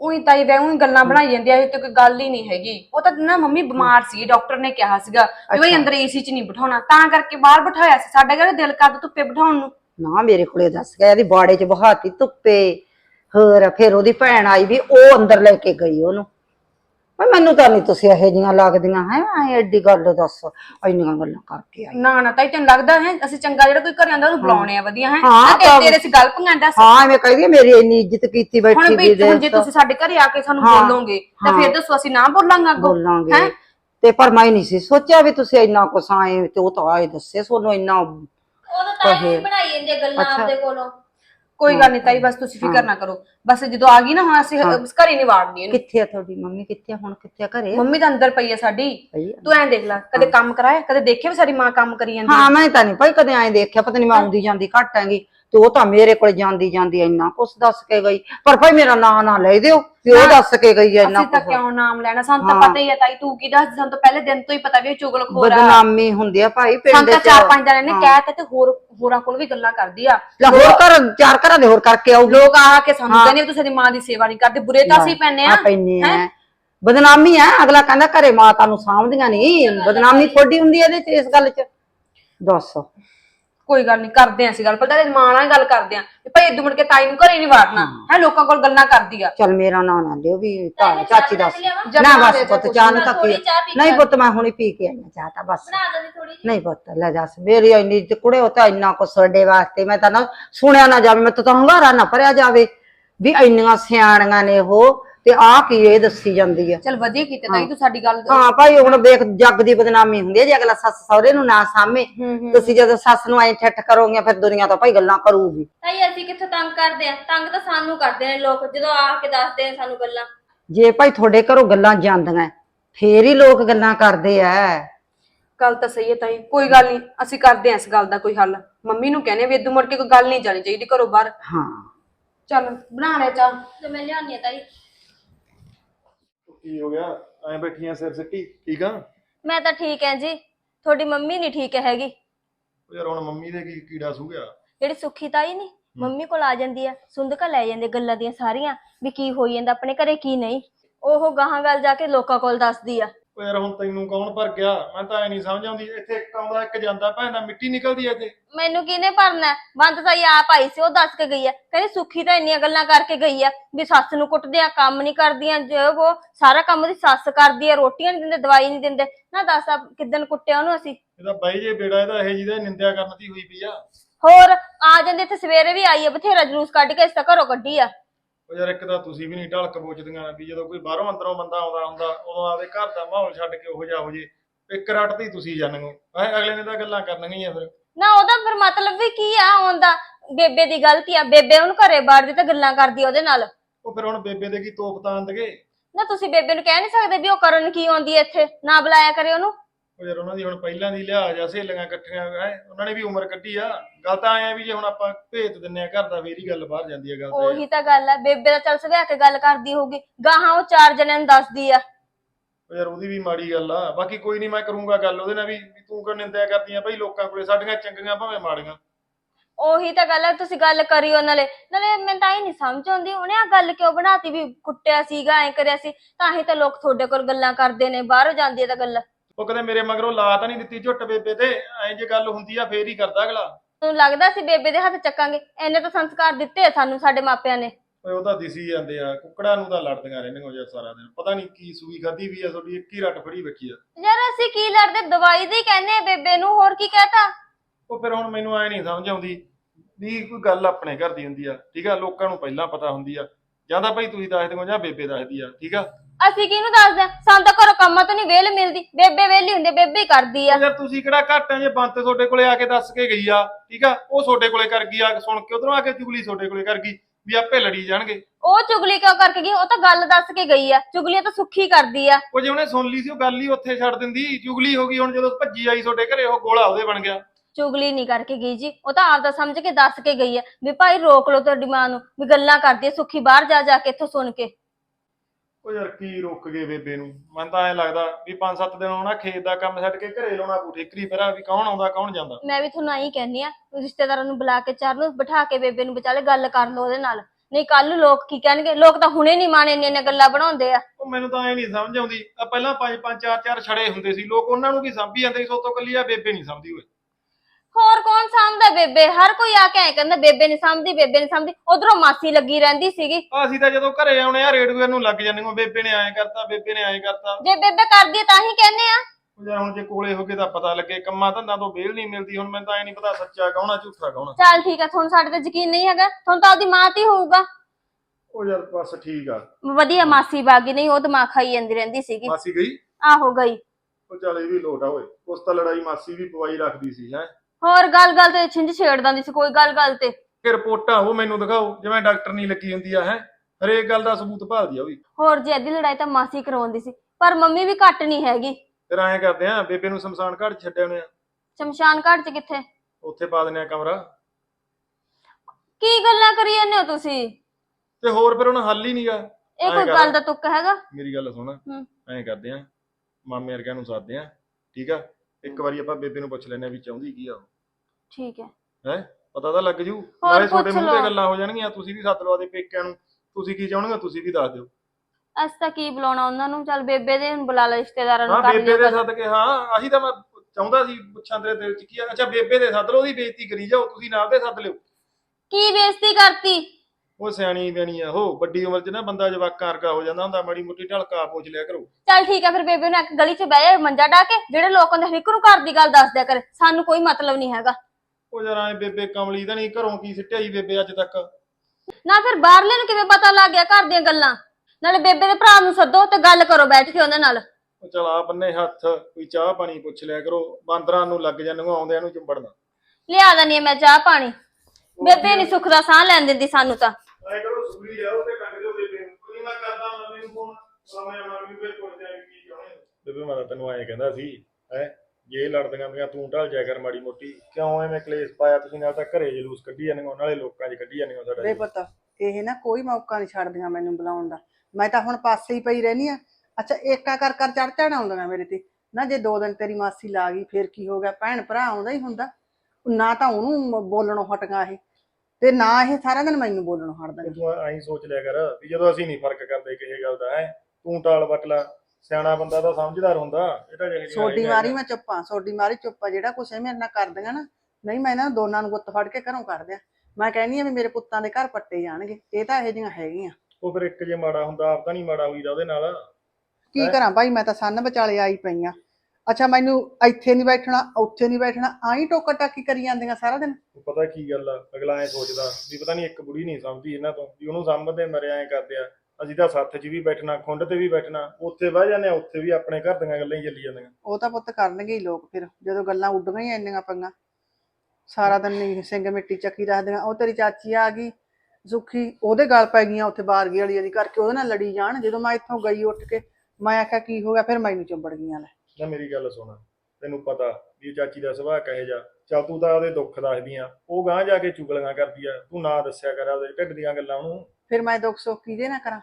ਉਹੀ ਤਾਈ ਵੇ ਉਹੀ ਗੱਲਾਂ ਬਣਾਈ ਜਾਂਦੀ ਆ ਇਹ ਤੇ ਕੋਈ ਗੱਲ ਹੀ ਨਹੀਂ ਹੈਗੀ। ਉਹ ਤਾਂ ਨਾ ਮੰਮੀ ਬਿਮਾਰ ਸੀ ਡਾਕਟਰ ਨੇ ਕਿਹਾ ਸੀਗਾ ਵੀ ਬਈ ਅੰਦਰ ਏਸੀ 'ਚ ਨਹੀਂ ਬਿਠਾਉਣਾ। ਤਾਂ ਕਰਕੇ ਬਾਹਰ ਬਿਠਾਇਆ ਸੀ ਸਾਡੇ ਘਰੇ ਦਿਲ ਕਰਦਾ ਧੁੱਪੇ ਬਿਠਾਉਣ ਨੂੰ। ਨਾ ਮੇਰੇ ਕੋਲੇ ਦੱਸ ਗਿਆ ਇਹਦੀ ਬਾੜੇ ਚ ਬਹਾਤੀ ਧੁੱਪੇ। ਹੋਰ ਫਿਰ ਉਹਦੀ ਭੈਣ ਆਈ ਵੀ ਉਹ ਅੰਦਰ ਲੈ ਕੇ ਗਈ ਉਹਨੂੰ। ਮੈਂ ਮੈਨੂੰ ਤਾਂ ਨਹੀਂ ਤੁਸੀਂ ਇਹੋ ਜੀਆਂ ਲੱਗਦੀਆਂ ਹੈ? ਐ ਐਡੀ ਗੱਲ ਦੱਸ ਇੰਨੀਆਂ ਗੱਲਾਂ ਕਰਕੇ ਆਈ। ਨਾ ਨਾ ਤਾਈ ਤੈਨੂੰ ਲੱਗਦਾ ਹੈ? ਅਸੀਂ ਚੰਗਾ ਜਿਹੜਾ ਕੋਈ ਘਰੇ ਆਂਦਾ ਉਹਨੂੰ ਬੁਲਾਉਣੇ ਆ ਵਧੀਆ ਹੈ? ਹਾਂ, ਤੇ ਤਾਂ- ਤੇਰੇ ਸੀ ਗੱਲ ਪੰਗਾ ਦੱਸ ਹਾਂ ਐਵੇਂ ਕਹਿੰਦੀ ਮੇਰੀ ਇੰਨੀ ਇੱਜ਼ਤ ਕੀਤੀ ਹੁਣ ਬੈਠੀ ਵੀ ਵੀ ਹੁਣ ਜੇ ਤੁਸੀਂ ਸਾਡੇ ਘਰੇ ਆ ਕੇ ਸਾਨੂੰ ਹਾਂ, ਬੋਲੋਗੇ ਤਾਂ ਹਾਂ। ਫਿਰ ਦੱਸੋ ਅਸੀਂ ਨਾ ਬੋਲਾਂਗੇ ਅੱਗੋਂ ਬੋਲਾਂਗੇ। ਹੈਂ? ਤੇ ਪਰ ਮੈਂ ਨਹੀਂ ਸੀ ਸੋਚਿਆ ਵੀ ਤੁਸੀਂ ਇੰਨਾ ਕੁਛ ਆਏ ਤੇ ਉਹ ਤਾਂ ਆਏ ਦੱਸੇ ਤੁਹਾਨੂੰ ਇੰਨਾ ਉਹ ਤਾਂ ਬਣਾਈ ਜਾਂਦੀ ਗੱਲਾਂ ਅੱਛਾ। ਆਪਦੇ ਕੋਲੋਂ। ਕੋਈ ਗੱਲ ਨਹੀਂ ਤਾਈ ਬਸ ਤੁਸੀਂ ਫਿਕਰ ਨਾ ਕਰੋ। ਬਸ ਜਦੋਂ ਆ ਗਈ ਨਾ ਹੁਣ ਅਸੀਂ ਅਹ, ਘਰੇ ਨਹੀਂ ਵਾੜਨੀ ਇਹਨੂੰ। ਕਿੱਥੇ ਆ ਤੁਹਾਡੀ ਮੰਮੀ? ਕਿੱਥੇ ਆ? ਹੁਣ ਕਿੱਥੇ ਆ ਘਰੇ? ਆ? ਮੰਮੀ ਤਾਂ ਅੰਦਰ ਪਈ ਆ ਸਾਡੀ। ਪਈ ਆ। ਤੂੰ ਐਂ ਦੇਖ ਲੈ ਕਦੇ ਕੰਮ ਕਰਾਇਆ? ਕਦੇ ਦੇਖਿਆ ਵੀ ਸਾਡੀ ਮਾਂ ਕੰਮ ਕਰੀ ਜਾਂਦੀ? ਆ? ਹਾਂ ਮੈਂ ਤਾਂ ਨਹੀਂ ਭਾਈ ਕਦੇ ਐਂ ਦੇਖਿਆ ਪਤਾ ਨਹੀਂ ਮੈਂ ਆਉਂਦੀ ਜਾਂਦੀ ਘੱਟ ਆਂਗੀ ਤੇ ਉਹ ਤਾਂ ਮੇਰੇ ਕੋਲ ਜਾਂਦੀ ਜਾਂਦੀ ਇੰਨਾ ਕੁਛ ਦੱਸ ਕੇ ਗਈ। ਪਰ ਭਾਈ ਮੇਰਾ ਨਾਂ ਨਾ ਲੈ ਦਿਓ ਵੀ ਉਹ ਦੱਸ ਕੇ ਗਈ ਐ ਇੰਨਾ ਅਸੀਂ ਤਾਂ ਕੁਛ। ਕਿਉਂ ਨਾਮ ਲੈਣਾ? ਸਾਨੂੰ ਤਾਂ। ਪਤਾ ਹੀ ਹੈ ਤਾਈ ਤੂੰ ਕੀ ਦੱਸ ਸਾਨੂੰ ਤਾਂ ਪਹਿਲੇ ਦਿਨ ਤੋਂ ਹੀ ਪਤਾ ਵੀ ਇਹ ਚੁਗਲਖੋਰ ਆ ਬਦਨਾਮੀ ਹੁੰਦੀ ਆ ਭਾਈ ਪਿੰਡ ਸਾਨੂੰ ਤਾਂ ਚ। ਚਾਰ ਪੰਜ ਜਣੇ ਨੇ ਕਹਿਤਾ ਤੇ ਹੋਰ ਹੋਰਾਂ ਕੋਲ ਵੀ ਗੱਲਾਂ ਕਰਦੀ ਆ। ਲੈ ਹੋਰ ਘਰ ਚਾਰ ਘਰਾਂ ਦੇ ਹੋਰ ਕਰਕੇ ਆਊਗੀ। ਲੋਕ ਆ ਕੇ ਸਾਨੂੰ ਕਹਿੰਦੇ ਵੀ ਤੁਸੀਂ ਸਾਡੀ ਮਾਂ ਦੀ ਸੇਵਾ ਨਹੀਂ ਕਰਦੇ ਬੁਰੇ ਤਾਂ ਅਸੀਂ ਪੈਨੇ ਆ ਆ। ਪੈਨੇ ਆ। ਬਦਨਾਮੀ ਆ ਅਗਲਾ ਕਹਿੰਦਾ ਘਰੇ ਮਾਤਾ ਨੂੰ ਸਾਂਭਦੀਆਂ ਨਹੀਂ। ਬਦਨਾਮੀ ਥੋੜੀ ਹੁੰਦੀ ਆ ਇਹਦੇ ਚ ਇਸ ਗੱਲ ਚ। ਦੱਸ। ਕੋਈ ਗੱਲ ਨਹੀਂ ਕਰਦੇ ਆ ਅਸੀਂ ਗੱਲ ਪਤਾ ਤੇ ਮਾਂ ਨਾਲ ਹੀ ਗੱਲ ਕਰਦੇ ਆ ਵੀ ਭਾਈ ਇਦੋਂ ਮੁੜ ਕੇ ਤਾਈ ਨੂੰ ਘਰੇ ਨਹੀਂ ਵਾੜਨਾ ਹੈ। ਲੋਕਾਂ ਕੋਲ ਗੱਲਾਂ ਕਰਦੀ ਆ। ਚੱਲ ਮੇਰਾ ਨਾਂ ਨਾ ਲਿਓ ਵੀ ਤਾਂ ਚਾਚੀ ਦੱਸ। ਜਾਂ ਨਾ ਬਸ ਪੁੱਤ ਜਾਂ ਚਾਹ ਨੂੰ ਤਾਂ ਪੀ ਨਹੀਂ ਪੁੱਤ ਮੈਂ ਹੁਣੀ ਪੀ ਕੇ ਹਾਂ ਚਾਹ ਤਾਂ ਬਸ। ਬਣਾ ਦਿੰਦੀ ਥੋੜੀ ਨਹੀਂ ਪੁੱਤ ਲੈ ਦੱਸ ਮੇਰੀ ਇੰਨੀ ਇੱਜ਼ਤ ਕੁੜੇ ਉਹ ਤਾਂ ਇੰਨਾ ਕੁ ਸਾਡੇ ਵਾਸਤੇ ਮੈਂ ਤਾਂ ਨਾ ਸੁਣਿਆ ਨਾ ਜਾਵੇ ਮੈਂ ਤਾਂ ਹੰਗਾਰਾ ਨਾ ਭਰਿਆ ਜਾਵੇ ਵੀ ਇੰਨੀਆਂ ਸਿਆਣੀਆਂ ਨੇ ਉਹ। ਤੇ ਆਹ ਕੀ ਇਹ ਦੱਸੀ ਜਾਂਦੀ ਆ? ਚਲ ਵਧੀਆ ਕੀਤਾ ਤਾਈ ਤੂੰ ਸਾਡੀ ਗੱਲ ਹਾਂ ਭਾਈ ਹੁਣ ਦੇਖ ਜੱਗ ਦੀ ਬਦਨਾਮੀ ਹੁੰਦੀ ਹੈ ਜੇ ਅਗਲਾ ਸੱਸ ਸਹੁਰੇ ਨੂੰ ਨਾ ਸਾਹਮਣੇ ਤੁਸੀਂ ਜਦੋਂ ਸੱਸ ਨੂੰ ਐਂ ਠੱਠ ਕਰੋਗੇ ਫਿਰ ਦੁਨੀਆ ਤਾਂ ਭਾਈ ਗੱਲਾਂ ਕਰੂਗੀ। ਤਾਈ ਅਸੀਂ ਕਿੱਥੋਂ ਤੰਗ ਕਰਦੇ ਆ? ਤੰਗ ਤਾਂ ਸਾਨੂੰ ਕਰਦੇ ਨੇ ਲੋਕ ਜਦੋਂ ਆ ਕੇ ਦੱਸਦੇ ਨੇ ਸਾਨੂੰ ਗੱਲਾਂ। ਜੇ ਭਾਈ ਤੁਹਾਡੇ ਘਰੋਂ ਗੱਲਾਂ ਜਾਂਦੀਆਂ ਫੇਰ ਹੀ ਲੋਕ ਗੱਲਾਂ ਕਰਦੇ ਆ। ਗੱਲ ਤਾਂ ਸਹੀ ਹੈ ਤਾਈ ਕੋਈ ਗੱਲ ਨਹੀਂ ਅਸੀਂ ਕਰਦੇ ਆ ਇਸ ਗੱਲ ਦਾ ਕੋਈ ਹੱਲ। ਮੰਮੀ ਨੂੰ ਕਹਿੰਦੇ ਵੀ ਇਦੋਂ ਮੁੜ ਕੇ ਕੋਈ ਗੱਲ ਨਹੀਂ ਜਾਣੀ ਚਾਹੀਦੀ ਘਰੋਂ ਬਾਹਰ। ਹਾਂ। ਚੱਲ ਬਣਾ ਲੈ ਚਾਹ। ਤੇ ਮੈਂ ਲਿਆਉਣੀ ਆ ਤਾਈ। ਕੀ ਹੋ ਗਿਆ? ਐਂ ਬੈਠੀਆਂ ਸਿਰ ਸਿੱਟੀ ਠੀਕ ਆ? ਮੈਂ ਤਾਂ ਠੀਕ ਐ ਜੀ। ਤੁਹਾਡੀ ਮੰਮੀ ਨਹੀਂ ਠੀਕ ਹੈਗੀ। ਉਹ ਯਾਰ ਹੁਣ ਮੰਮੀ ਦੇ ਕੀ ਕੀੜਾ ਸੂ ਗਿਆ? ਜਿਹੜੀ ਸੁੱਖੀ ਤਾਈ ਨਹੀਂ ਮੰਮੀ ਕੋਲ ਆ ਜਾਂਦੀ ਆ ਸੁੰਦਕਾ ਲੈ ਜਾਂਦੇ ਗੱਲਾਂ ਦੀਆਂ ਸਾਰੀਆਂ ਵੀ ਕੀ ਹੋਈ ਜਾਂਦਾ ਆਪਣੇ ਘਰੇ ਕੀ ਨਹੀਂ। ਉਹ ਗਾਹਾਂ ਗੱਲ ਜਾ ਕੇ ਲੋਕਾਂ ਕੋਲ ਦੱਸਦੀ ਆ। ਉਹ ਯਾਰ ਹੁਣ ਤੈਨੂੰ ਕੌਣ ਭਰ ਗਿਆ? ਮੈਂ ਤਾਂ ਐ ਨਹੀਂ ਸਮਝ ਆਉਂਦੀ। ਇੱਥੇ ਇੱਕ ਆਉਂਦਾ ਇੱਕ ਜਾਂਦਾ। ਭੈਣ ਦਾ ਮਿੱਟੀ ਨਿਕਲਦੀ ਐ ਇੱਥੇ। ਮੈਨੂੰ ਕਿਹਨੇ ਭਰਨਾ ਬੰਦ ਤਾਂ ਇਹ ਆਪ ਆਈ ਸੀ ਉਹ ਦੱਸ ਕੇ ਗਈ ਆ। ਕਹਿੰਦੀ ਸੁੱਖੀ ਤਾਂ ਇੰਨੀਆਂ ਗੱਲਾਂ ਕਰਕੇ ਗਈ ਆ ਵੀ ਸੱਸ ਨੂੰ ਕੁੱਟਦੇ ਆ ਕੰਮ ਨਹੀਂ ਕਰਦੀਆਂ ਜੋ ਉਹ ਸਾਰਾ ਕੰਮ ਉਹਦੀ ਸੱਸ ਕਰਦੀ ਆ ਰੋਟੀਆਂ ਨਹੀਂ ਦਿੰਦੇ ਦਵਾਈ ਨਹੀਂ ਦਿੰਦੇ। ਨਾ ਦੱਸ ਆ ਕਿਦਨ ਕੁੱਟਿਆ ਉਹਨੂੰ ਅਸੀਂ? ਇਹਦਾ ਬਾਈ ਜੇ ਬੇੜਾ ਇਹਦਾ ਇਹ ਜਿਹਦਾ ਨਿੰਦਿਆ ਕਰਨ ਦੀ ਹੋਈ ਪਈ ਆ। ਹੋਰ ਆ ਜਾਂਦੇ ਇੱਥੇ ਸਵੇਰੇ ਵੀ ਆਈ ਆ ਬਥੇਰਾ ਜਲੂਸ ਕੱਢ ਕੇ ਇਸ ਤਾਂ ਘਰੋਂ ਕੱਢੀ ਆ। ਉਹ ਯਾਰ ਇੱਕ ਤਾਂ ਤੁਸੀਂ ਵੀ ਨਹੀਂ ਢਲਕ ਬੋਚਦੀਆਂ ਵੀ ਜਦੋਂ ਕੋਈ ਬਾਹਰੋਂ ਅੰਦਰੋਂ ਬੰਦਾ ਆਉਂਦਾ ਹੁੰਦਾ ਉਦੋਂ ਆਪਦੇ ਘਰ ਦਾ ਮਾਹੌਲ ਛੱਡ ਕੇ ਉਹੋ ਜਿਹਾ ਹੋ ਜੇ ਇੱਕ ਰੱਟ ਤੇ ਹੀ ਤੁਸੀਂ ਜਾਣੋ ਐ ਅਗਲੇ ਨੇ ਤਾਂ ਗੱਲਾਂ ਕਰਨਗੀਆਂ ਫਿਰ। ਨਾ ਉਹਦਾ ਫਿਰ ਮਤਲਬ ਵੀ ਕੀ ਆ ਆਉਂਦਾ ਬੇਬੇ ਦੀ ਗਲਤੀ ਆ ਬੇਬੇ ਉਹਨੂੰ ਘਰੇ ਬਾੜਦੀ ਤੇ ਗੱਲਾਂ ਕਰਦੀ ਉਹਦੇ ਨਾਲ। ਉਹ ਫਿਰ ਹੁਣ ਬੇਬੇ ਦੇ ਕੀ ਤੋਪ ਤਾਂਦਗੇ ਨਾ ਤੁਸੀਂ ਬੇਬੇ ਨੂੰ ਕਹਿ ਨਹੀਂ ਸਕਦੇ ਵੀ ਉਹ ਕਰਨ ਕੀ ਆਉਂਦੀ ਆ ਇੱਥੇ ਨਾ ਬੁਲਾਇਆ ਕਰੇ ਉਹਨੂੰ। ਉਹ ਯਾਰ ਉਹਨਾਂ ਦੀ ਹੁਣ ਪਹਿਲਾਂ ਦੀ ਲਿਹਾਜ਼ ਆ ਸਹੇਲੀਆਂ ਇਕੱਠੀਆਂ ਹੈ ਉਹਨਾਂ ਨੇ ਵੀ ਉਮਰ ਕੱਢੀ ਆ। ਗੱਲ ਤਾਂ ਐ ਵੀ ਜੇ ਹੁਣ ਆਪਾਂ ਭੇਤ ਦਿੰਨੇ ਆ ਘਰ ਦਾ ਫੇਰ ਹੀ ਗੱਲ ਬਾਹਰ ਜਾਂਦੀ ਆ ਗੱਲ ਤਾਂ। ਉਹੀ ਤਾਂ ਗੱਲ ਆ ਬੇਬੇ ਦਾ ਚੱਲ ਸਵੇਆ ਕੇ ਗੱਲ ਕਰਦੀ ਹੋਊਗੀ। ਗਾਹਾਂ ਉਹ ਚਾਰ ਜਣਿਆਂ ਨੂੰ ਦੱਸਦੀ ਆ। ਉਹ ਯਾਰ ਉਹਦੀ ਵੀ ਮਾੜੀ ਗੱਲ ਆ। ਬਾਕੀ ਕੋਈ ਨਹੀਂ ਮੈਂ ਕਰੂੰਗਾ ਗੱਲ ਉਹਦੇ ਨਾਲ ਵੀ ਵੀ ਤੂੰ ਕਿਉਂ ਨਿੰਦਿਆ ਕਰਦੀ ਆ ਬਈ ਲੋਕਾਂ ਕੋਲੇ? ਸਾਡੀਆਂ ਚੰਗੀਆਂ ਭਾਵੇਂ ਮਾੜੀਆਂ। ਉਹੀ ਤਾਂ ਗੱਲ ਆ ਤੁਸੀਂ ਗੱਲ ਕਰਿਓ ਨਾਲੇ। ਨਾਲੇ ਮੈਨੂੰ ਤਾਂ ਇਹ ਨਹੀਂ ਸਮਝ ਆਉਂਦੀ ਉਹਨੇ ਆ ਗੱਲ ਕਿਉਂ ਬਣਾਤੀ ਵੀ ਕੁੱਟਿਆ ਸੀਗਾ ਐ ਕਰਿਆ ਸੀ। ਤਾਂ ਹੀ ਤਾਂ ਲੋਕ ਤੁਹਾਡੇ ਕੋਲ ਗੱਲਾਂ ਕਰਦੇ ਨੇ ਬਾਹਰੋਂ ਜਾਂਦੀ ਆ ਤਾਂ ਗੱਲ। ਉਹ ਕਦੇ ਮੇਰੇ ਮਗਰੋਂ ਲਾ ਤਾਂ ਨਹੀਂ ਦਿੱਤੀ ਝੁੱਟ ਬੇਬੇ ਤੇ ਐਂ ਜੇ ਗੱਲ ਹੁੰਦੀ ਆ ਫੇਰ ਹੀ ਕਰਦਾ ਅਗਲਾ। ਨੂੰ ਲੱਗਦਾ ਸੀ ਬੇਬੇ ਦੇ ਹੱਥ ਚੱਕਾਂਗੇ? ਐਨੇ ਤਾਂ ਸੰਸਕਾਰ ਦਿੱਤੇ ਆ ਸਾਨੂੰ ਸਾਡੇ ਮਾਪਿਆਂ ਨੇ। ਓਏ ਉਹ ਤਾਂ ਦਿਸੀ ਜਾਂਦੇ ਆ ਕੁੱਕੜਾਂ ਨੂੰ ਤਾਂ ਲੜਦੀਆਂ ਰਹਿੰਦੀਆਂ ਯਾਰ ਸਾਰਾ ਦਿਨ। ਪਤਾ ਨਹੀਂ ਕੀ ਸੂਈ ਖਾਦੀ ਵੀ ਆ ਤੁਹਾਡੀ ਇੱਕ ਹੀ ਰੱਟ ਫੜੀ ਬੈਠੀ ਆ। ਯਾਰ ਅਸੀਂ ਕੀ ਲੜਦੇ? ਦਵਾਈ ਦੀ ਕਹਿੰਦੇ ਆ ਬੇਬੇ ਨੂੰ ਹੋਰ ਕੀ ਕਹਤਾ? ਉਹ ਫਿਰ ਹੁਣ ਮੈਨੂੰ ਐ ਨਹੀਂ ਸਮਝ ਆਉਂਦੀ ਵੀ ਕੋਈ ਗੱਲ ਆਪਣੇ ਘਰ ਦੀ ਹੁੰਦੀ ਆ ਠੀਕ ਆ? ਲੋਕਾਂ ਨੂੰ ਪਹਿਲਾਂ ਪਤਾ ਹੁੰਦੀ ਆ। ਜਾਂ ਤਾਂ ਭਾਈ ਤੁਸੀਂ ਦੱਸਦੇ ਹੋ ਜਾਂ ਬੇਬੇ ਦੱਸਦੀ ਆ ਠੀਕ ਆ? ਅਸੀਂ ਕਿਹਨੂੰ ਦੱਸਦੇ ਆਂ? ਸਾਨੂੰ ਤਾਂ ਘਰੋਂ ਕੰਮਾਂ ਤੋਂ ਨਹੀਂ ਵੇਲ ਮਿਲਦੀ। ਬੇਬੇ ਵੇਲੀ ਹੁੰਦੀ ਬੇਬੇ ਹੀ ਕਰਦੀ ਆ। ਯਾਰ ਤੁਸੀਂ ਕਿਹੜਾ ਘੱਟ ਆ? ਜੇ ਬੰਤ ਤੁਹਾਡੇ ਕੋਲੇ ਆ ਕੇ ਦੱਸ ਕੇ ਗਈ ਆ ਠੀਕ ਆ? ਉਹ ਤੁਹਾਡੇ ਕੋਲੇ ਕਰ ਗਈ ਆ ਸੁਣ ਕੇ ਉਧਰੋਂ ਆ ਕੇ ਚੁਗਲੀ ਤੁਹਾਡੇ ਕੋਲੇ ਕਰ ਗਈ ਵੀ ਆਪੇ ਲੜੀ ਜਾਣਗੇ। ਉਹ ਚੁਗਲੀ ਕਿਉਂ ਕਰਕੇ ਗਈ? ਉਹ ਤਾਂ ਗੱਲ ਦੱਸ ਕੇ ਗਈ ਆ। ਚੁਗਲੀਆਂ ਤਾਂ ਸੁੱਖੀ ਕਰਦੀ ਆ। ਉਹ ਜੇ ਉਹਨੇ ਸੁਣ ਲਈ ਸੀ ਉਹ ਗੱਲ ਹੀ ਉੱਥੇ ਛੱਡ ਦਿੰਦੀ। ਚੁਗਲੀ ਹੋ ਗਈ ਹੁਣ ਜਦੋਂ ਭੱਜੀ ਆਈ ਤੁਹਾਡੇ ਘਰੇ ਉਹ ਗੋਲਾ ਉਹਦੇ ਬਣ ਗਿਆ। ਚੁਗਲੀ ਨਹੀਂ ਕਰਕੇ ਗਈ ਜੀ। ਉਹ ਤਾਂ ਆਪਦਾ ਸਮਝ ਕੇ ਦੱਸ ਕੇ ਗਈ ਆ ਵੀ ਭਾਈ ਰੋਕ ਲਓ ਤੁਹਾਡੀ ਮਾਂ ਨੂੰ ਵੀ ਗੱਲਾਂ ਕਰਦੀ ਆ ਸੁੱਖੀ ਬਾਹਰ ਜਾ ਜਾ ਕੇ ਇੱਥੋਂ ਸੁਣ ਕੇ। ਉਹ ਯਾਰ ਕੀ ਰੁਕ ਗਏ ਬੇਬੇ ਨੂੰ? ਮੈਨੂੰ ਤਾਂ ਐ ਲੱਗਦਾ ਵੀ 5-7 ਦਿਨ ਆਉਣਾ ਖੇਤ ਦਾ ਕੰਮ ਛੱਡ ਕੇ ਘਰੇ ਲਾਉਣਾ ਪੂ ਠੇਕਰੀ ਪਰਾ ਵੀ ਕੌਣ ਆਉਂਦਾ ਕੌਣ ਜਾਂਦਾ? ਮੈਂ ਵੀ ਤੁਹਾਨੂੰ ਆਹੀ ਕਹਿੰਨੀ ਆ ਰਿਸ਼ਤੇਦਾਰਾਂ ਨੂੰ ਬੁਲਾ ਕੇ ਚਾਰ ਨੂੰ ਬਿਠਾ ਕੇ ਬੇਬੇ ਨੂੰ ਵਿਚਾਲੇ ਗੱਲ ਕਰ ਲਓ ਉਹਦੇ ਨਾਲ। ਨਹੀਂ ਕੱਲ ਨੂੰ ਲੋਕ ਕੀ ਕਹਿਣਗੇ? ਲੋਕ ਤਾਂ ਹੁਣੇ ਨਹੀਂ ਮਾਣੇ ਇੰਨੀਆਂ ਇੰਨੀਆਂ ਗੱਲਾਂ ਬਣਾਉਂਦੇ ਆ। ਉਹ ਮੈਨੂੰ ਤਾਂ ਐ ਨਹੀਂ ਸਮਝ ਆਉਂਦੀ। ਆ ਪਹਿਲਾਂ ਪੰਜ ਪੰਜ ਚਾਰ ਚਾਰ ਛੜੇ ਹੁੰਦੇ ਸੀ। ਲੋਕ ਉਹਨਾਂ ਨੂੰ ਵੀ ਸਾਂਭੀ ਜਾਂਦੇ ਸੀ ਸੋਤੋਂ ਕੱਲੀ ਆ ਬੇਬੇ ਨਹੀਂ ਸਮਝਦੀ ਹੋਏ ਹੋਰ ਕੌਣ ਸਾਂਭਦਾ ਬੇਬੇ? ਹਰ ਕੋਈ ਆ ਕੇ ਐ ਕਹਿੰਦਾ ਬੇਬੇ ਨਹੀਂ ਸਾਂਭਦੀ ਬੇਬੇ ਨਹੀਂ ਸਾਂਭਦੀ। ਉਧਰੋਂ ਮਾਸੀ ਲੱਗੀ ਰਹਿੰਦੀ ਸੀਗੀ। ਅਸੀਂ ਤਾਂ ਜਦੋਂ ਘਰੇ ਆਉਣੇ ਆ ਰੇਡੂਏ ਨੂੰ ਲੱਗ ਜਾਂਦੇ ਹਾਂ ਬੇਬੇ ਨੇ ਐਂ ਕਰਤਾ ਬੇਬੇ ਨੇ ਐਂ ਕਰਤਾ। ਜੇ ਬੇਬੇ ਕਰਦੀ ਤਾਂ ਹੀ ਕਹਿੰਦੇ ਆ। ਯਾਰ ਹੁਣ ਜੇ ਕੋਲੇ ਹੋ ਕੇ ਤਾਂ ਪਤਾ ਲੱਗੇ ਕੰਮਾਂ ਧੰਦਾ ਤੋਂ ਵੇਲ ਨਹੀਂ ਮਿਲਦੀ ਹੁਣ ਮੈਨੂੰ ਤਾਂ ਐ ਨਹੀਂ ਪਤਾ ਸੱਚਾ ਕੌਣ ਝੂਠਾ ਕੌਣ ਚੱਲ ਠੀਕ ਆ ਤੁਹਾਨੂੰ ਸਾਡੇ ਤੇ ਯਕੀਨ ਨਹੀਂ ਹੈਗਾ। ਤੁਹਾਨੂੰ ਤਾਂ ਉਹਦੀ ਮਾਂ ਤੇ ਹੀ ਹੋਊਗਾ। ਉਹ ਯਾਰ ਬਸ ਠੀਕ ਆ। ਵਧੀਆ ਮਾਸੀ ਬਾਗੀ ਨਹੀਂ ਉਹ ਦਿਮਾਗ ਖਾਈ ਜਾਂਦੀ ਰਹਿੰਦੀ ਸੀਗੀ। ਮਾਸੀ ਗਈ? ਆਹੋ ਗਈ। ਉਹ ਚੱਲ ਇਹ ਵੀ ਲੋਟ ਆ ਓਏ। ਉਸ ਤਾਂ ਲੜਾਈ ਮਾਸੀ ਵੀ ਪਵਾਈ ਰੱਖਦੀ ਸੀ ਹੈ। ਹੋਰ ਗੱਲ ਗੱਲ ਤੇ ਛਿੰਝ ਛੇੜ ਦਿੰਦੀ ਸੀ ਕੋਈ ਗੱਲ ਗੱਲ ਤੇ। ਕਿ ਰਿਪੋਰਟਾਂ ਉਹ ਮੈਨੂੰ ਦਿਖਾਓ ਜਿਵੇਂ ਡਾਕਟਰ ਨਹੀਂ ਲੱਗੀ ਹੁੰਦੀ ਆ ਹੈ। ਹਰੇਕ ਗੱਲ ਦਾ ਸਬੂਤ ਭਾਲਦੀ ਆ ਉਹ ਵੀ। ਹੋਰ ਜੇ ਅੱਧੀ ਲੜਾਈ ਤਾਂ ਮਾਸੀ ਕਰਵਾਉਂਦੀ ਸੀ ਪਰ ਮੰਮੀ ਵੀ ਘੱਟ ਨਹੀਂ ਹੈਗੀ। ਫਿਰ ਐਂ ਕਰਦੇ ਆ ਬੇਬੇ ਨੂੰ ਸ਼ਮਸ਼ਾਨ ਘਾਟ 'ਚ ਛੱਡਿਆ ਆ ਸ਼ਮਸ਼ਾਨ ਘਾਟ 'ਚ ਕਿੱਥੇ? ਉੱਥੇ ਪਾ ਦਿੰਦੇ ਆ ਕਮਰਾ। ਕੀ ਗੱਲਾਂ ਕਰੀ ਜਾਂਦੇ ਹੋ ਤੁਸੀਂ? ਤੇ ਹੋਰ ਫਿਰ ਉਹਨਾਂ ਹੱਲ ਹੀ ਨਹੀਂਗਾ। ਇਹ ਕੋਈ। ਗੱਲ ਦਾ ਤੁੱਕ ਹੈਗਾ? ਮੇਰੀ ਗੱਲ ਸੁਣ। ਹੂੰ। ਐਂ ਕਰਦੇ ਆ ਮਾਮੇ ਵਰਗਿਆਂ ਨੂੰ ਸਾਧਦੇ ਆ ਠੀਕ ਆ? ਇੱਕ ਵਾਰੀ ਆਪਾਂ ਬੇਬੇ ਨੂੰ ਪੁੱਛ ਲੈਨੇ ਆ ਵੀ ਚਾਹੁੰਦੀ ਕੀ ਆ ਉਹ। ਠੀਕ ਹੈ। ਹੈ? ਪਤਾ ਤਾਂ ਲੱਗ ਜੂ। ਹੋਰ ਨਾਲੇ ਤੁਹਾਡੇ ਪੁੱਛ ਮੂੰਹ ਤੇ ਲਓ। ਗੱਲਾਂ ਹੋ ਜਾਣਗੀਆਂ ਤੁਸੀਂ ਵੀ ਸੱਦ ਲਵਾ ਦੇ ਪੇਕਿਆਂ ਨੂੰ। ਤੁਸੀਂ ਕੀ ਚਾਹੁੰਦੇ ਹੋ ਤੁਸੀਂ ਵੀ ਦੱਸ ਦਿਓ। ਅਸ ਤਾਂ ਕੀ ਬੁਲਾਉਣਾ ਉਹਨਾਂ ਨੂੰ? ਚੱਲ ਬੇਬੇ ਦੇ ਹੁਣ ਬੁਲਾ ਲੈ ਰਿਸ਼ਤੇਦਾਰਾਂ ਨੂੰ ਹਾਂ ਕਰ ਬੇਬੇ ਲਿਓ ਦੇ ਸੱਦ ਕੇ ਹਾਂ ਅਸੀਂ ਤਾਂ ਮੈਂ ਚਾਹੁੰਦਾ ਸੀ ਪੁੱਛਾਂ ਤੇਰੇ ਦਿਲ 'ਚ ਕੀ ਆ। ਅੱਛਾ ਬੇਬੇ ਦੇ ਸੱਦ ਲਓ ਉਹਦੀ ਬੇਇੱਜ਼ਤੀ ਕਰੀ ਜਾਓ ਤੁਸੀਂ ਨਾਲ ਦੇ ਸੱਦ ਲਿਓ। ਕੀ ਬੇਇੱਜ਼ਤੀ ਕਰਤੀ? ਉਹ ਸਿਆਣੀ ਬਿਆਣੀ ਆ ਉਹ ਵੱਡੀ ਉਮਰ 'ਚ ਨਾ ਬੰਦਾ ਜਵਾਕਾਂ ਵਰਗਾ ਹੋ ਜਾਂਦਾ ਹੁੰਦਾ ਮਾੜੀ ਮੁੱਟੀ ਢਲਕਾ ਪੁੱਛ ਲਿਆ ਕਰੋ। ਚੱਲ ਠੀਕ ਹੈ ਫਿਰ ਬੇਬੇ ਨੂੰ ਇੱਕ ਗਲੀ 'ਚ ਬਹਿ ਜਾ ਮੰਜਾ ਢਾ ਕੇ ਜਿਹੜੇ ਲੋਕਾਂ ਦੇ ਹਰਿਕ ਨੂੰ ਘਰ ਦੀ ਗੱਲ ਦੱਸ ਦਿਆ ਕਰ ਸਾਨੂੰ ਕੋਈ ਮਤਲਬ ਨਹੀਂ ਹੈਗਾ। ਉਹ ਯਾਰ ਐ ਬੇਬੇ ਕਮਲੀ ਤਾਂ ਨਹੀਂ ਘਰੋਂ ਕੀ ਸਿੱਟਿਆ ਸੀ ਬੇਬੇ ਅੱਜ ਤੱਕ? ਨਾ ਫਿਰ ਬਾਹਰਲੇ ਨੂੰ ਕਿਵੇਂ ਪਤਾ ਲੱਗ ਗਿਆ ਘਰ ਦੀਆਂ ਗੱਲਾਂ? ਨਾਲੇ ਬੇਬੇ ਦੇ ਭਰਾ ਨੂੰ ਸੱਦੋ ਤੇ ਗੱਲ ਕਰੋ ਬੈਠ ਕੇ ਉਹਨਾਂ ਨਾਲ। ਉਹ ਚਲ ਆ ਬੰਨੇ ਹੱਥ ਕੋਈ ਚਾਹ ਪਾਣੀ ਪੁੱਛ ਲਿਆ ਕਰੋ ਬਾਂਦਰਾਂ ਨੂੰ ਲੱਗ ਜਾਂਦੀਆਂ ਆਉਂਦਿਆਂ ਨੂੰ ਚੁੰਬੜਨਾ। ਲਿਆ ਦਨੀ ਮੈਂ ਚਾਹ ਪਾਣੀ। ਬੇਬੇ ਨਹੀਂ ਸੁੱਖ ਦਾ ਸਾਹ ਲੈਣ ਦਿੰਦੀ ਸਾਨੂੰ ਤਾਂ। ਐ ਕਰੋ ਸੁਰੀ ਜਾਓ ਤੇ ਕੰਗ ਦਿਓ ਬੇਬੇ। ਨੂੰ ਕੋਈ ਮੈਂ ਕਰਦਾ ਮੰਮੀ ਨੂੰ ਫੋਨ ਮੈਂ ਮੰਮੀ ਫੇਰ ਪੁੱਛਦੇ ਆ ਵੀ ਕੀ ਚਾਹੁੰਦੇ ਹੋ। ਬੇਬੇ ਮੈਂ ਤਾਂ ਤੈਨੂੰ ਐਂ ਕਹਿੰਦਾ ਸੀ ਹੈ ਜੇ ਲੜਦੀਆਂ ਪਈਆਂ ਤੂੰ ਢਲ ਜਾਇਆ ਕਰ ਮਾੜੀ ਮੋਟੀ। ਕਿਉਂ ਐਵੇਂ ਕਲੇਸ਼ ਪਾਇਆ ਤੁਸੀਂ? ਨਾਲ ਤਾਂ ਘਰੇ ਜਲੂਸ ਕੱਢੀ ਜਾਂਦੇ ਹੋ ਨਾਲੇ ਲੋਕਾਂ 'ਚ ਕੱਢੀ ਜਾਂਦੇ ਹੋ ਸਾਡਾ ਰੇ ਪੁੱਤ ਇਹ ਨਾ ਕੋਈ ਮੌਕਾ ਨਹੀਂ ਛੱਡਦੀਆਂ ਮੈਨੂੰ ਬੁਲਾਉਣ ਦਾ। ਮੈਂ ਤਾਂ ਹੁਣ ਪਾਸੇ ਹੀ ਪਈ ਰਹਿਨੀ ਆ ਅੱਛਾ ਏਕਾ ਕਰ ਕਰ ਚੜ ਚੜ ਆਉਂਦੀਆਂ ਮੇਰੇ ਤੇ। ਨਾ ਜੇ ਦੋ ਦਿਨ ਤੇਰੀ ਮਾਸੀ ਲਾ ਗਈ ਫਿਰ ਕੀ ਹੋ ਗਿਆ? ਭੈਣ ਭਰਾ ਆਉਂਦਾ ਹੀ ਹੁੰਦਾ। ਨਾ ਤਾਂ ਉਹਨੂੰ ਬੋਲਣੋਂ ਹਟਗਾ ਇਹ। ਤੇ ਨਾ ਇਹ ਸਾਰਾ ਦਿਨ ਮੈਨੂੰ ਬੋਲਣੋਂ ਹਟਦਾ। ਤੇ ਤੂੰ ਐਂ ਸੋਚ ਲਿਆ ਕਰ ਵੀ ਜਦੋਂ ਅਸੀਂ ਨਹੀਂ ਫ਼ਰਕ ਕਰਦੇ ਕਿਸੇ ਗੱਲ ਦਾ ਹੈ? ਤੂੰ ਟਾਲ ਬਟਲਾ। ਸਿਆਣਾ ਬੰਦਾ ਤਾਂ ਸਮਝਦਾਰ ਹੁੰਦਾ ਇਹ ਤਾਂ ਜਿਹੇ ਸੋਡੀ ਮਾਰੀ ਮੈਂ ਚੁੱਪਾਂ ਸੋਡੀ ਮਾਰੀ ਚੁੱਪਾ ਜਿਹੜਾ ਕੁਛ ਇਹ ਮੇਰੇ ਨਾਲ ਕਰਦੀਆਂ ਨਾ ਨਹੀਂ ਮੈਂ ਇਹਨਾਂ ਦੋਨਾਂ ਨੂੰ ਗੁੱਤ ਫੜ ਕੇ ਘਰੋਂ ਕੱਢ ਦਿਆਂ। ਮੈਂ ਕਹਿੰਦੀ ਆ ਵੀ ਮੇਰੇ ਪੁੱਤਾਂ ਦੇ ਘਰ ਪੱਟੇ ਜਾਣਗੇ ਇਹ ਤਾਂ ਇਹੋ ਜਿਹੀਆਂ ਹੈਗੀਆਂ। ਉਹ ਫਿਰ ਇੱਕ ਜੇ ਮਾੜਾ ਹੁੰਦਾ ਆਪ ਤਾਂ ਨਹੀਂ ਮਾੜਾ ਹੋਈਦਾ ਉਹਦੇ ਨਾਲ। ਕੀ ਕਰਾਂ ਭਾਈ ਮੈਂ ਤਾਂ ਸੰਨ ਵਿਚਾਲੇ ਆਈ ਪਈਆਂ ਅੱਛਾ ਮੈਨੂੰ ਇੱਥੇ ਨਹੀਂ ਬੈਠਣਾ ਉੱਥੇ ਨਹੀਂ ਬੈਠਣਾ ਆਈ ਟੋਕਾ ਟਾਕੀ ਕਰੀ ਜਾਂਦੀਆਂ ਸਾਰਾ ਦਿਨ। ਪਤਾ ਕੀ ਗੱਲ ਆ ਅਗਲਾ ਐ ਸੋਚਦਾ ਵੀ ਪਤਾ ਨਹੀਂ ਇੱਕ ਬੁੜੀ ਨਹੀਂ ਸਮਝਦੀ ਇਹਨਾਂ ਤੋਂ ਵੀ ਉਹਨੂੰ ਸਮਝਦੇ ਮਰੇ ਐ ਕਰਦੇ ਆ। ਅਸੀਂ ਤਾਂ ਸੱਥ 'ਚ ਵੀ ਬੈਠਣਾ ਖੁੰਡ ਤੇ ਵੀ ਬੈਠਣਾ ਉੱਥੇ ਬਹਿ ਜਾਂਦੇ ਆ ਉੱਥੇ ਵੀ ਆਪਣੇ ਘਰ ਦੀਆਂ ਗੱਲਾਂ ਹੀ ਚੱਲੀ ਜਾਂਦੀਆਂ। ਉਹ ਤਾਂ ਪੁੱਤ ਕਰਨਗੇ ਹੀ ਲੋਕ ਫਿਰ ਜਦੋਂ ਗੱਲਾਂ ਉੱਡੀਆਂ ਹੀ ਇੰਨੀਆਂ ਪਈਆਂ। ਸਾਰਾ ਦਿਨ ਨਹੀਂ ਸਿੰਘ ਮਿੱਟੀ ਚੱਕੀ ਰੱਖਦੀਆਂ ਉਹ ਤੇਰੀ ਚਾਚੀ ਆ ਗਈ ਸੁੱਖੀ ਉਹਦੇ ਗਲ ਪੈ ਗਈਆਂ ਉੱਥੇ ਬਾਰਗੀ ਵਾਲੀ ਦੀ ਕਰਕੇ ਉਹਦੇ ਨਾਲ ਲੜੀ ਜਾਣ ਜਦੋਂ ਮੈਂ ਇੱਥੋਂ ਗਈ ਉੱਠ ਕੇ ਮੈਂ ਆਖਿਆ ਕੀ ਹੋ ਗਿਆ? ਫਿਰ ਮੈਨੂੰ ਚੁੰਬੜ ਗਈਆਂ ਲੈ। ਨਾ ਮੇਰੀ ਗੱਲ ਸੁਣ ਤੈਨੂੰ ਪਤਾ ਵੀ ਚਾਚੀ ਦਾ ਸੁਭਾਅ ਕਹੇ ਜਾ ਚੱਲ ਤੂੰ ਤਾਂ ਉਹਦੇ ਦੁੱਖ ਦੱਸਦੀ ਆ ਉਹ ਗਾਂ ਜਾ ਕੇ ਚੁਗਲੀਆਂ ਕਰਦੀ ਆ ਤੂੰ ਨਾ ਦੱਸਿਆ ਕਰ ਉਹਦੇ ਢਿੱਡ ਦੀਆਂ ਗੱਲਾਂ ਉਹਨੂੰ। ਫਿਰ ਮੈਂ ਦੁੱਖ ਸੁੱਖ ਕਿਹਦੇ ਨਾਲ ਕਰਾਂ?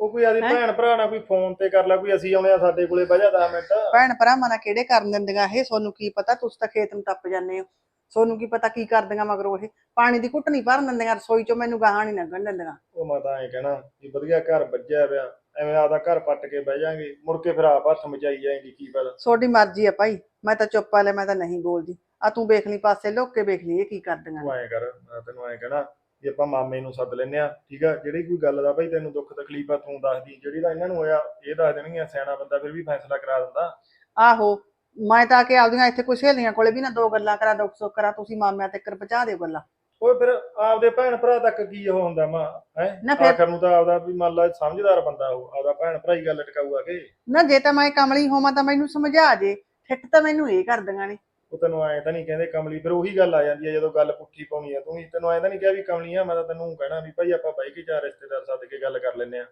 ਉਹ ਕੋਈ ਆਦੀ ਭੈਣ ਭਰਾ ਨਾਲ ਕੋਈ ਫੋਨ ਤੇ ਕਰ ਲੈ ਕੋਈ ਅਸੀਂ ਆਉਣੇ ਆ ਸਾਡੇ ਕੋਲੇ ਬਹਿ ਜਾ 10 ਮਿੰਟ। ਭੈਣ ਭਰਾਵਾਂ ਨਾਲ ਕਿਹੜੇ ਕਰਨ ਦਿੰਦੀਆਂ ਇਹ? ਤੁਹਾਨੂੰ ਕੀ ਪਤਾ? ਤੁਸੀਂ ਤਾਂ ਖੇਤ ਨੂੰ ਟੱਪ ਜਾਂਦੇ ਹੋ। ਤੁਹਾਨੂੰ ਕੀ ਪਤਾ ਕੀ ਕਰਦੀਆਂ ਮਗਰੋਂ ਇਹ? ਪਾਣੀ ਦੀ ਘੁੱਟ ਨਹੀਂ ਭਰਨ ਦਿੰਦੀਆਂ ਰਸੋਈ ਚੋਂ ਮੈਨੂੰ ਗਾਹਾਂ ਨਹੀਂ ਲੰਘਣ ਦਿੰਦੀਆਂ। ਉਹ ਮੈਂ ਤਾਂ ਐਂ ਕਹਿਣਾ ਵੀ ਵਧੀਆ ਘਰ ਵੱਜਿਆ ਪਿਆ ਐਵੇਂ ਆਦਾ ਘਰ ਪੱਟ ਕੇ ਬਹਿ ਜਾਾਂਗੇ ਮੁੜ ਕੇ ਫਿਰ ਆਪ ਹੱਥ ਮਚਾਈ ਜਾਏਗੀ ਕੀ ਪਤਾ। ਤੁਹਾਡੀ ਮਰਜ਼ੀ ਆ ਭਾਈ ਮੈਂ ਤਾਂ ਚੁੱਪ ਵਾਲੇ ਮੈਂ ਤਾਂ ਨਹੀਂ ਬੋਲਦੀ। ਆ ਤੂੰ ਵੇਖ ਲਈ ਪਾਸੇ ਲੁੱਕ ਕੇ ਵੇਖ ਲਈ ਇਹ ਕੀ ਕਰਦੀਆਂ ਤੂੰ ਐਂ ਕਰ ਮੈਂ ਤੈਨੂੰ ਐਂ ਕਹਿਣਾ ਵੀ ਆਪਾਂ ਮਾਮੇ ਨੂੰ ਸੱਦ ਲੈਨੇ ਆ ਠੀਕ ਆ? ਜਿਹੜੀ ਕੋਈ ਗੱਲ ਦਾ ਭਾਈ ਤੈਨੂੰ ਦੁੱਖ ਤਕਲੀਫ ਆ ਤੂੰ ਦੱਸਦੀ ਜਿਹੜੀ ਤਾਂ ਇਹਨਾਂ ਨੂੰ ਹੋਇਆ ਇਹ ਦੱਸ ਦੇਣਗੀਆਂ ਸਿਆਣਾ ਬੰਦਾ ਫਿਰ ਵੀ ਫੈਸਲਾ ਕਰਾ ਦਿੰਦਾ। ਆਹੋ ਮੈਂ ਤਾਂ ਕਿ ਆਪਦੀਆਂ ਇੱਥੇ ਕੁਛ ਸਹੇਲੀਆਂ ਕੋਲੇ ਵੀ ਨਾ ਦੋ ਗੱਲਾਂ ਕਰਾਂ ਦੁੱਖ ਸੁੱਖ ਕਰਾਂ ਤੁਸੀਂ ਮਾਮਿਆਂ ਤੇ ਕਰ ਪਹੁੰਚਾ ਦਿਓ ਗੱਲਾਂ। ਓਏ ਫਿਰ ਆਪਦੇ ਭੈਣ ਭਰਾ ਤੱਕ ਕੀ ਉਹ ਹੁੰਦਾ ਮਾਂ ਹੈ? ਨਾ ਫਿਰ- ਆਖਰ ਨੂੰ ਤਾਂ ਆਪਦਾ ਵੀ ਮੰਨ ਲਾ ਸਮਝਦਾਰ ਬੰਦਾ ਉਹ ਆਪਦਾ ਭੈਣ ਭਰਾ ਹੀ ਗੱਲ ਟਿਕਾਊਗਾ ਕਿ। ਨਾ ਜੇ ਤਾਂ ਮੈਂ ਕਮਲੀ ਹੋਵਾਂ ਤਾਂ ਮੈਨੂੰ ਸਮਝਾ ਜੇ ਠਿੱਠ ਤਾਂ ਮੈਨੂੰ ਇਹ ਕਰਦੀਆਂ ਨੇ। ਉਹ ਤੈਨੂੰ ਐਂ ਤਾਂ ਨਹੀਂ ਕਹਿੰਦੇ ਕਮਲੀ ਫਿਰ ਉਹੀ ਗੱਲ ਆ ਜਾਂਦੀ ਹੈ ਜਦੋਂ ਗੱਲ ਪੁੱਠੀ ਪਾਉਣੀ ਆ। ਤੂੰ ਤੈਨੂੰ ਐਂ ਤਾਂ ਨਹੀਂ ਕਿਹਾ ਵੀ ਕਮਲੀ ਆ ਮੈਂ ਤਾਂ ਤੈਨੂੰ ਕਹਿਣਾ ਵੀ ਭਾਈ ਆਪਾਂ ਬਾਈ ਕੇ ਚਾਰ ਰਿਸ਼ਤੇਦਾਰ ਸੱਦ ਕੇ ਗੱਲ ਕਰ ਲੈਨੇ ਆ।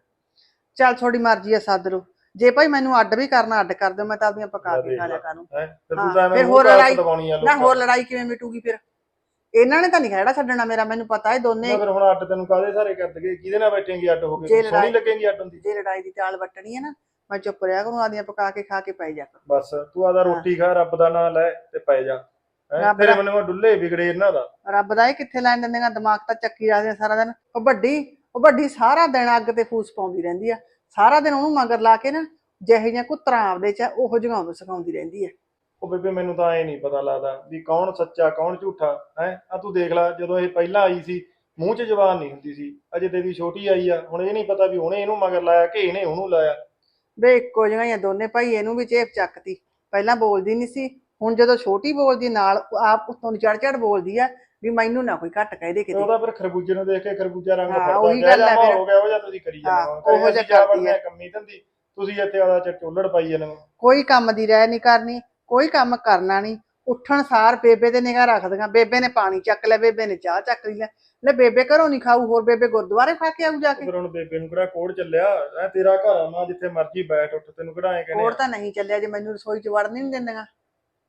ਚੱਲ ਤੁਹਾਡੀ ਮਰਜ਼ੀ ਆ ਸੱਦ ਲਓ। ਜੇ ਭਾਈ ਮੈਨੂੰ ਅੱਡ ਵੀ ਕਰਨਾ ਅੱਡ ਕਰ ਦਿਓ ਮੈਂ ਤਾਂ ਆਪਦੀਆਂ ਪਕਾ ਕੇ ਖਾ ਲਿਆ ਕਰੂੰ। ਹੈ? ਫਿਰ ਹਾਂ, ਤੂੰ ਤਾਂ ਐਵੇਂ ਫਿਰ ਮੂੰਹ ਹੋਰ ਲੜਾਈ- ਦਬਾਉਣੀ ਆ ਨਾ ਲੋਕਾਂ ਹੋਰ ਲੜਾਈ ਕਿਵੇਂ ਮਿਟੂਗੀ ਫਿਰ? ਇਹਨਾਂ ਨੇ ਤਾਂ ਨਹੀਂ ਖੜਾ ਛੱਡਣਾ ਮੇਰਾ ਮੈਨੂੰ ਪਤਾ ਹੈ ਦੋਨੇ। ਨਾ ਫਿਰ ਹੁਣ ਅੱਡ ਤੈਨੂੰ ਕਾਦੇ ਸਾਰੇ ਕਰ ਦਗੇ ਕਿਹਦੇ ਨਾਲ ਬੈਠੇਂਗੀ ਅੱਡ ਹੋ ਕੇ? ਜੇ ਸੋਹਣੀ ਲੜਾਈ- ਲੱਗੇਗੀ ਅੱਡ ਹੁੰਦੀ। ਜੇ ਲੜਾਈ ਦੀ ਚਾਲ ਵੱਟਣੀ ਹੈ ਨਾ ਮੈਂ ਚੁੱਪ ਰਿਹਾ ਕਰੂੰ ਆਦੀਆਂ ਪਕਾ ਕੇ ਖਾ ਕੇ ਪੈ ਜਾ ਕਰੂੰ। ਬਸ ਤੂੰ ਆਦਾ ਰੋਟੀ ਖਾ ਰੱਬ ਦਾ ਨਾਮ ਲੈ ਤੇ ਪੈ ਜਾ। ਹੈਂ, ਰੱਬ ਤੇਰੇ ਦਾ- ਮੈਨੂੰ ਡੁੱਲੇ ਵਿਗੜੇ ਇਹਨਾਂ ਦਾ। ਰੱਬ ਦਾ ਇਹ ਕਿੱਥੇ ਲੈਣ ਦਿੰਦੀਆਂ ਦਿਮਾਗ ਤਾਂ ਚੱਕੀ ਰੱਖਦੇ ਆ ਸਾਰਾ ਦਿਨ। ਉਹ ਵੱਡੀ ਉਹ ਵੱਡੀ ਸਾਰਾ ਦਿਨ ਅੱਗ ਤੇ ਫੂਸ ਪਾਉਂਦੀ ਰਹਿੰਦੀ ਆ। ਸਾਰਾ ਦਿਨ ਉਹਨੂੰ ਮਗਰ ਲਾ ਕੇ ਨਾ ਜਿਹੇ ਜਿਹੀਆਂ ਕੁੱਤਰਾਂ ਆਪਦੇ ਚ ਆ, ਉਹੋ ਜਿਹੀਆਂ ਉਹਨੂੰ ਸਿਖਾਉਂਦੀ ਰਹਿੰਦੀ ਆ। ਉਹ ਬੇਬੇ ਮੈਨੂੰ ਤਾਂ ਐ ਨਹੀਂ ਪਤਾ ਲੱਗਦਾ ਵੀ ਕੌਣ ਸੱਚਾ ਕੌਣ ਝੂਠਾ। ਹੈ ਆ ਤੂੰ ਦੇਖ ਲੈ ਜਦੋਂ ਇਹ ਪਹਿਲਾਂ ਆਈ ਸੀ ਮੂੰਹ 'ਚ ਜ਼ਬਾਨ ਨਹੀਂ ਹੁੰਦੀ ਸੀ। ਅਜੇ ਤੇਰੀ ਛੋਟੀ ਆਈ ਆ ਹੁਣ ਇਹ ਨਹੀਂ ਪਤਾ ਵੀ ਉਹਨੇ ਇਹਨੂੰ ਮਗਰ ਲਾਇਆ ਕਿ ਇਹਨੇ ਉਹਨੂੰ ਲਾਇਆ। ਵੇ ਇੱਕੋ ਜਿਹੀਆਂ ਹੀ ਆ ਦੋਨੇ ਭਾਈ ਇਹਨੂੰ ਵੀ ਚੇਪ ਚੱਕਤੀ। ਪਹਿਲਾਂ ਬੋਲਦੀ ਨਹੀਂ ਸੀ ਹੁਣ ਜਦੋਂ ਛੋਟੀ ਬੋਲਦੀ ਨਾਲ ਆਪ ਉੱਤੋਂ ਚੜ ਚੜ ਬੋਲਦੀ ਆ ਵੀ ਮੈਨੂੰ ਨਾ ਕੋਈ ਘੱਟ ਕਹਿ ਦੇ ਕਿਤੇ। ਉਹਦਾ ਫਿਰ ਖਰਬੂਜੇ ਨੂੰ ਦੇਖ ਕੇ ਖਰਬੂਜਾ ਰੰਗ ਹਾਂ, ਫੜਦਾ ਉਹੀ ਗਿਆ ਗੱਲ ਹੈ ਜਾਂ ਫਿਰ। ਹੋ ਗਿਆ ਉਹ ਜਾਂ ਤੁਸੀਂ ਕਰੀ ਜਾਂਦੇ ਹਾਂ, ਹੋ। ਉਹੋ ਜਿਹਾ ਕਰਦੀ ਹੈ। ਕੰਮੀ ਧੰਦੀ। ਤੁਸੀਂ ਇੱਥੇ ਆਦਾ ਚ ਚੁੱਲੜ ਪਾਈ ਜਾਂਦੇ ਹੋ। ਕੋਈ ਕੰਮ ਦੀ ਰਹਿ ਨਹੀਂ ਕਰਨੀ ਕੋਈ ਕੰਮ ਕਰਨਾ ਨਹੀਂ। ਉੱਠਣ ਸਾਰ ਬੇਬੇ ਤੇ ਨਿਗਾਹ ਰੱਖਦੀਆਂ ਬੇਬੇ ਨੇ ਪਾਣੀ ਚੱਕ ਲਿਆ ਬੇਬੇ ਨੇ ਚਾਹ ਚੱਕ ਲਈ ਲੈ ਬੇਬੇ ਘਰੋਂ ਨਹੀਂ ਖਾਊ ਹੋਰ ਬੇਬੇ ਗੁਰਦੁਆਰੇ ਖਾ ਕੇ ਆਊ ਜਾ ਕੇ। ਫਿਰ ਹੁਣ ਬੇਬੇ ਨੂੰ ਕਿਹੜਾ ਕੋੜ ਚੱਲਿਆ? ਐ ਤੇਰਾ ਘਰ ਆ ਮਾਂ ਜਿੱਥੇ ਮਰਜ਼ੀ ਬੈਠ ਉੱਠ ਤੈਨੂੰ ਕਿਹੜਾ ਐ ਕਹਿੰਦੇ ਕੋੜ ਆ। ਤਾਂ ਨਹੀਂ ਚੱਲਿਆ ਜੇ ਮੈਨੂੰ ਰਸੋਈ 'ਚ ਵੜਨ ਨਹੀਂ ਦਿੰਦੀਆਂ।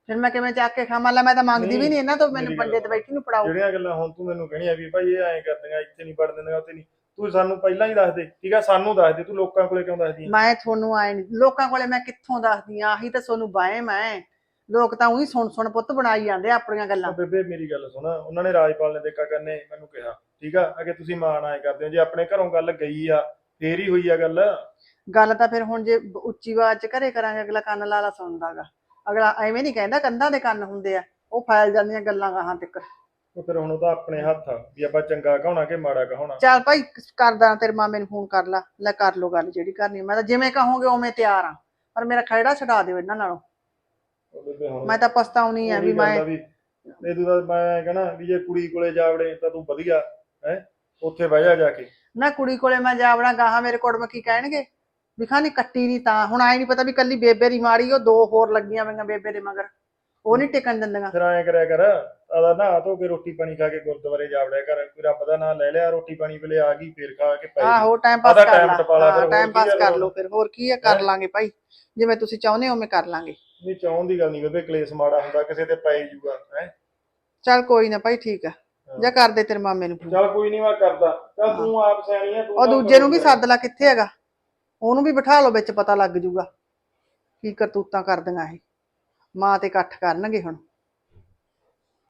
ਫਿਰ ਮੈਂ ਕਿਵੇਂ ਚੱਕ ਕੇ ਖਾਵਾਂ? ਲੈ ਮੈਂ ਤਾਂ ਮੰਗਦੀ ਵੀ ਨਹੀਂ, ਇਹਨਾਂ ਤੋਂ ਮੈਨੂੰ ਮੇਰੀ ਪੰਡੇ ਤੇ ਬੈਠੀ ਨੂੰ ਫੜਾਓ। ਜਿਹੜੀਆਂ ਗੱਲਾਂ ਹੁਣ ਤੂੰ ਮੈਨੂੰ ਕਹਿਣੀ ਆ ਵੀ ਭਾਈ ਇਹ ਐਂ ਕਰਦੀਆਂ ਇੱਥੇ ਨਹੀਂ ਵੜ ਦਿੰਦੀਆਂ ਉੱਥੇ ਨਹੀਂ ਤੂੰ ਸਾਨੂੰ ਪਹਿਲਾਂ ਹੀ ਦੱਸ ਦੇ ਠੀਕ ਆ? ਸਾਨੂੰ ਦੱਸ ਦੇ ਤੂੰ ਲੋਕਾਂ ਕੋਲੇ ਕਿਉਂ ਦੱਸਦੀ ਆਂ? ਮੈਂ ਤੁਹਾਨੂੰ ਆਏ ਨਹੀਂ ਲੋਕਾਂ ਕੋਲੇ ਮੈਂ ਕਿੱਥੋਂ ਦੱਸਦੀ ਆ? ਆਹੀ ਤਾਂ ਤੁਹਾਨੂੰ ਬਾਏ ਮੈਂ ਲੋਕ ਤਾਂ ਉਹੀ ਸੁਣ ਸੁਣ ਪੁੱਤ ਬਣਾਈ ਜਾਂਦੇ ਆ ਆਪਣੀਆਂ ਗੱਲਾਂ। ਬੇਬੇ ਮੇਰੀ ਗੱਲ ਸੁਣ ਉਹਨਾਂ ਨੇ ਰਾਜਪਾਲ ਨੇ ਦੇਖਾ ਕਰਨੇ ਮੈਨੂੰ ਕਿਹਾ ਠੀਕ ਆ? ਅਗੇ ਤੁਸੀਂ ਮਾਣ ਆਏ ਕਰਦੇ ਹੋ ਜੇ ਆਪਣੇ ਘਰੋਂ ਗੱਲ ਗਈ ਆ ਫੇਰ ਹੀ ਹੋਈ ਆ ਗੱਲ। ਗੱਲ ਤਾਂ ਫਿਰ ਹੁਣ ਜੇ ਉੱਚੀ ਆਵਾਜ਼ 'ਚ ਘਰੇ ਕਰਾਂਗੇ ਅਗਲਾ ਕੰਨ ਲਾਲਾ ਸੁਣਦਾਗਾ। ਅਗਲਾ ਐਵੇਂ ਨਹੀਂ ਕਹਿੰਦਾ ਕੰਧਾਂ ਦੇ ਕੰਨ ਹੁੰਦੇ ਆ ਉਹ ਫੈਲ ਜਾਂਦੀਆਂ ਗੱਲਾਂ ਗਾਹਾਂ ਤੱਕ। ਉਹ ਫਿਰ ਹੁਣ ਉਹ ਤਾਂ ਆਪਣੇ ਹੱਥ ਆ ਵੀ ਆਪਾਂ ਚੰਗਾ ਕਹਾਉਣਾ ਕਿ ਮਾੜਾ ਕਹਾਉਣਾ। ਚੱਲ ਭਾਈ ਕਰਦਾ ਤੇਰੇ ਮਾਮੇ ਨੂੰ ਫੋਨ ਕਰ ਲਾ ਲੈ ਕਰ ਲੋ ਗੱਲ ਜਿਹੜੀ ਕਰਨੀ ਮੈਂ ਤਾਂ ਜਿਵੇਂ ਕਹੋਗੇ ਉਵੇਂ ਤਿਆਰ ਆ ਪਰ ਮੇਰਾ ਖਹਿੜਾ ਛਡਾ ਦਿਓ ਇਹਨਾਂ ਨਾਲੋਂ। ਉਹ ਬੇਬੇ ਹੁਣ ਮੈਂ ਤਾਂ ਪਛਤਾਉਣੀ ਆ ਵੀ ਮੈਂ ਇਹ ਤੂੰ ਤਾਂ ਮੈਂ ਕਹਣਾ ਵੀ ਜੇ ਕੁੜੀ ਕੋਲੇ ਜਾਵੜੇ ਤਾਂ ਤੂੰ ਵਧੀਆ ਹੈ? ਉੱਥੇ ਬਹਿ ਜਾ ਜਾ ਕੇ। ਨਾ ਕੁੜੀ ਕੋਲੇ ਮੈਂ ਜਾਵੜਾ ਗਾਹਾਂ ਮੇਰੇ ਕੋਲ ਮੈਂ ਕੀ ਕਹਿਣਗੇ? ਵੀ ਖਾਨੀ ਕੱਟੀ ਨਹੀਂ ਤਾਂ। ਹੁਣ ਆਈ ਨਹੀਂ ਪਤਾ ਵੀ ਕੱਲੀ ਬੇਬੇ ਦੀ ਮਾੜੀ ਉਹ ਦੋ ਹੋਰ ਲੱਗੀਆਂ ਹੋਈਆਂ ਬੇਬੇ ਦੇ ਮਗਰ। ਉਹ ਨਹੀਂ ਟਿਕਣ ਦਿੰਦੀਆਂ। ਫਿਰ ਐਂ ਕਰਿਆ ਕਰ ਆਦਾ ਨਹਾ ਧੋ ਕੇ ਰੋਟੀ ਪਾਣੀ ਖਾ ਕੇ ਗੁਰਦੁਆਰੇ ਜਾਵੜਿਆ ਕਰ। ਕੋਈ ਰੱਬ ਦਾ ਨਾਮ ਲੈ ਲਿਆ ਰੋਟੀ ਪਾਣੀ ਵੇਲੇ ਆ ਗਈ ਫੇਰ ਖਾ ਕੇ ਪੈ। ਆਹੋ ਟਾਈਮ ਪਾਸ ਕਰ ਲਾ। ਟਾਈਮ ਪਾਸ ਕਰ? ਲਓ ਫਿਰ। ਹੋਰ ਕੀ ਆ? ਕਰ ਹੈਂ? ਲਾਂਗੇ ਭਾਈ। ਜਿਵੇਂ ਤੁਸੀਂ ਚਾਹੁੰਦੇ ਹੋ ਉਵੇਂ ਕਰ ਲਾਂਗੇ। ਨਹੀਂ ਚਾਹੁਣ ਦੀ ਗੱਲ ਨਹੀਂ ਬੇਬੇ ਕਲੇਸ਼ ਮਾੜਾ ਹੁੰਦਾ ਕਿਸੇ ਤੇ ਪੈ ਜੂਗਾ ਹੈ। ਚੱਲ ਕੋਈ ਨਾ ਭਾਈ ਠੀਕ ਆ। ਜਾਂ ਕਰ ਦੇ ਤੇਰੇ ਮਾਮੇ ਨੂੰ phone। ਚੱਲ ਕੋਈ ਨਹੀਂ ਮੈਂ ਕਰਦਾ। ਚੱਲ ਤੂੰ ਆਪ ਸਿਆਣੀ ਆ ਤੂੰ ਉਹ ਦੂਜੇ ਨੂੰ ਵੀ। ਸੱਦ ਲਾ ਕਿੱਥੇ ਹੈਗਾ? ਉਹਨੂੰ ਵੀ ਬਿਠਾ ਲਓ ਵਿੱਚ ਪਤਾ ਲੱਗ ਜੂਗਾ ਕੀ ਕਰਤੂਤਾਂ ਕਰਦੀਆਂ ਇਹ। ਮਾਂ ਤੇ ਇਕੱਠ ਕਰਨਗੇ ਹੁਣ।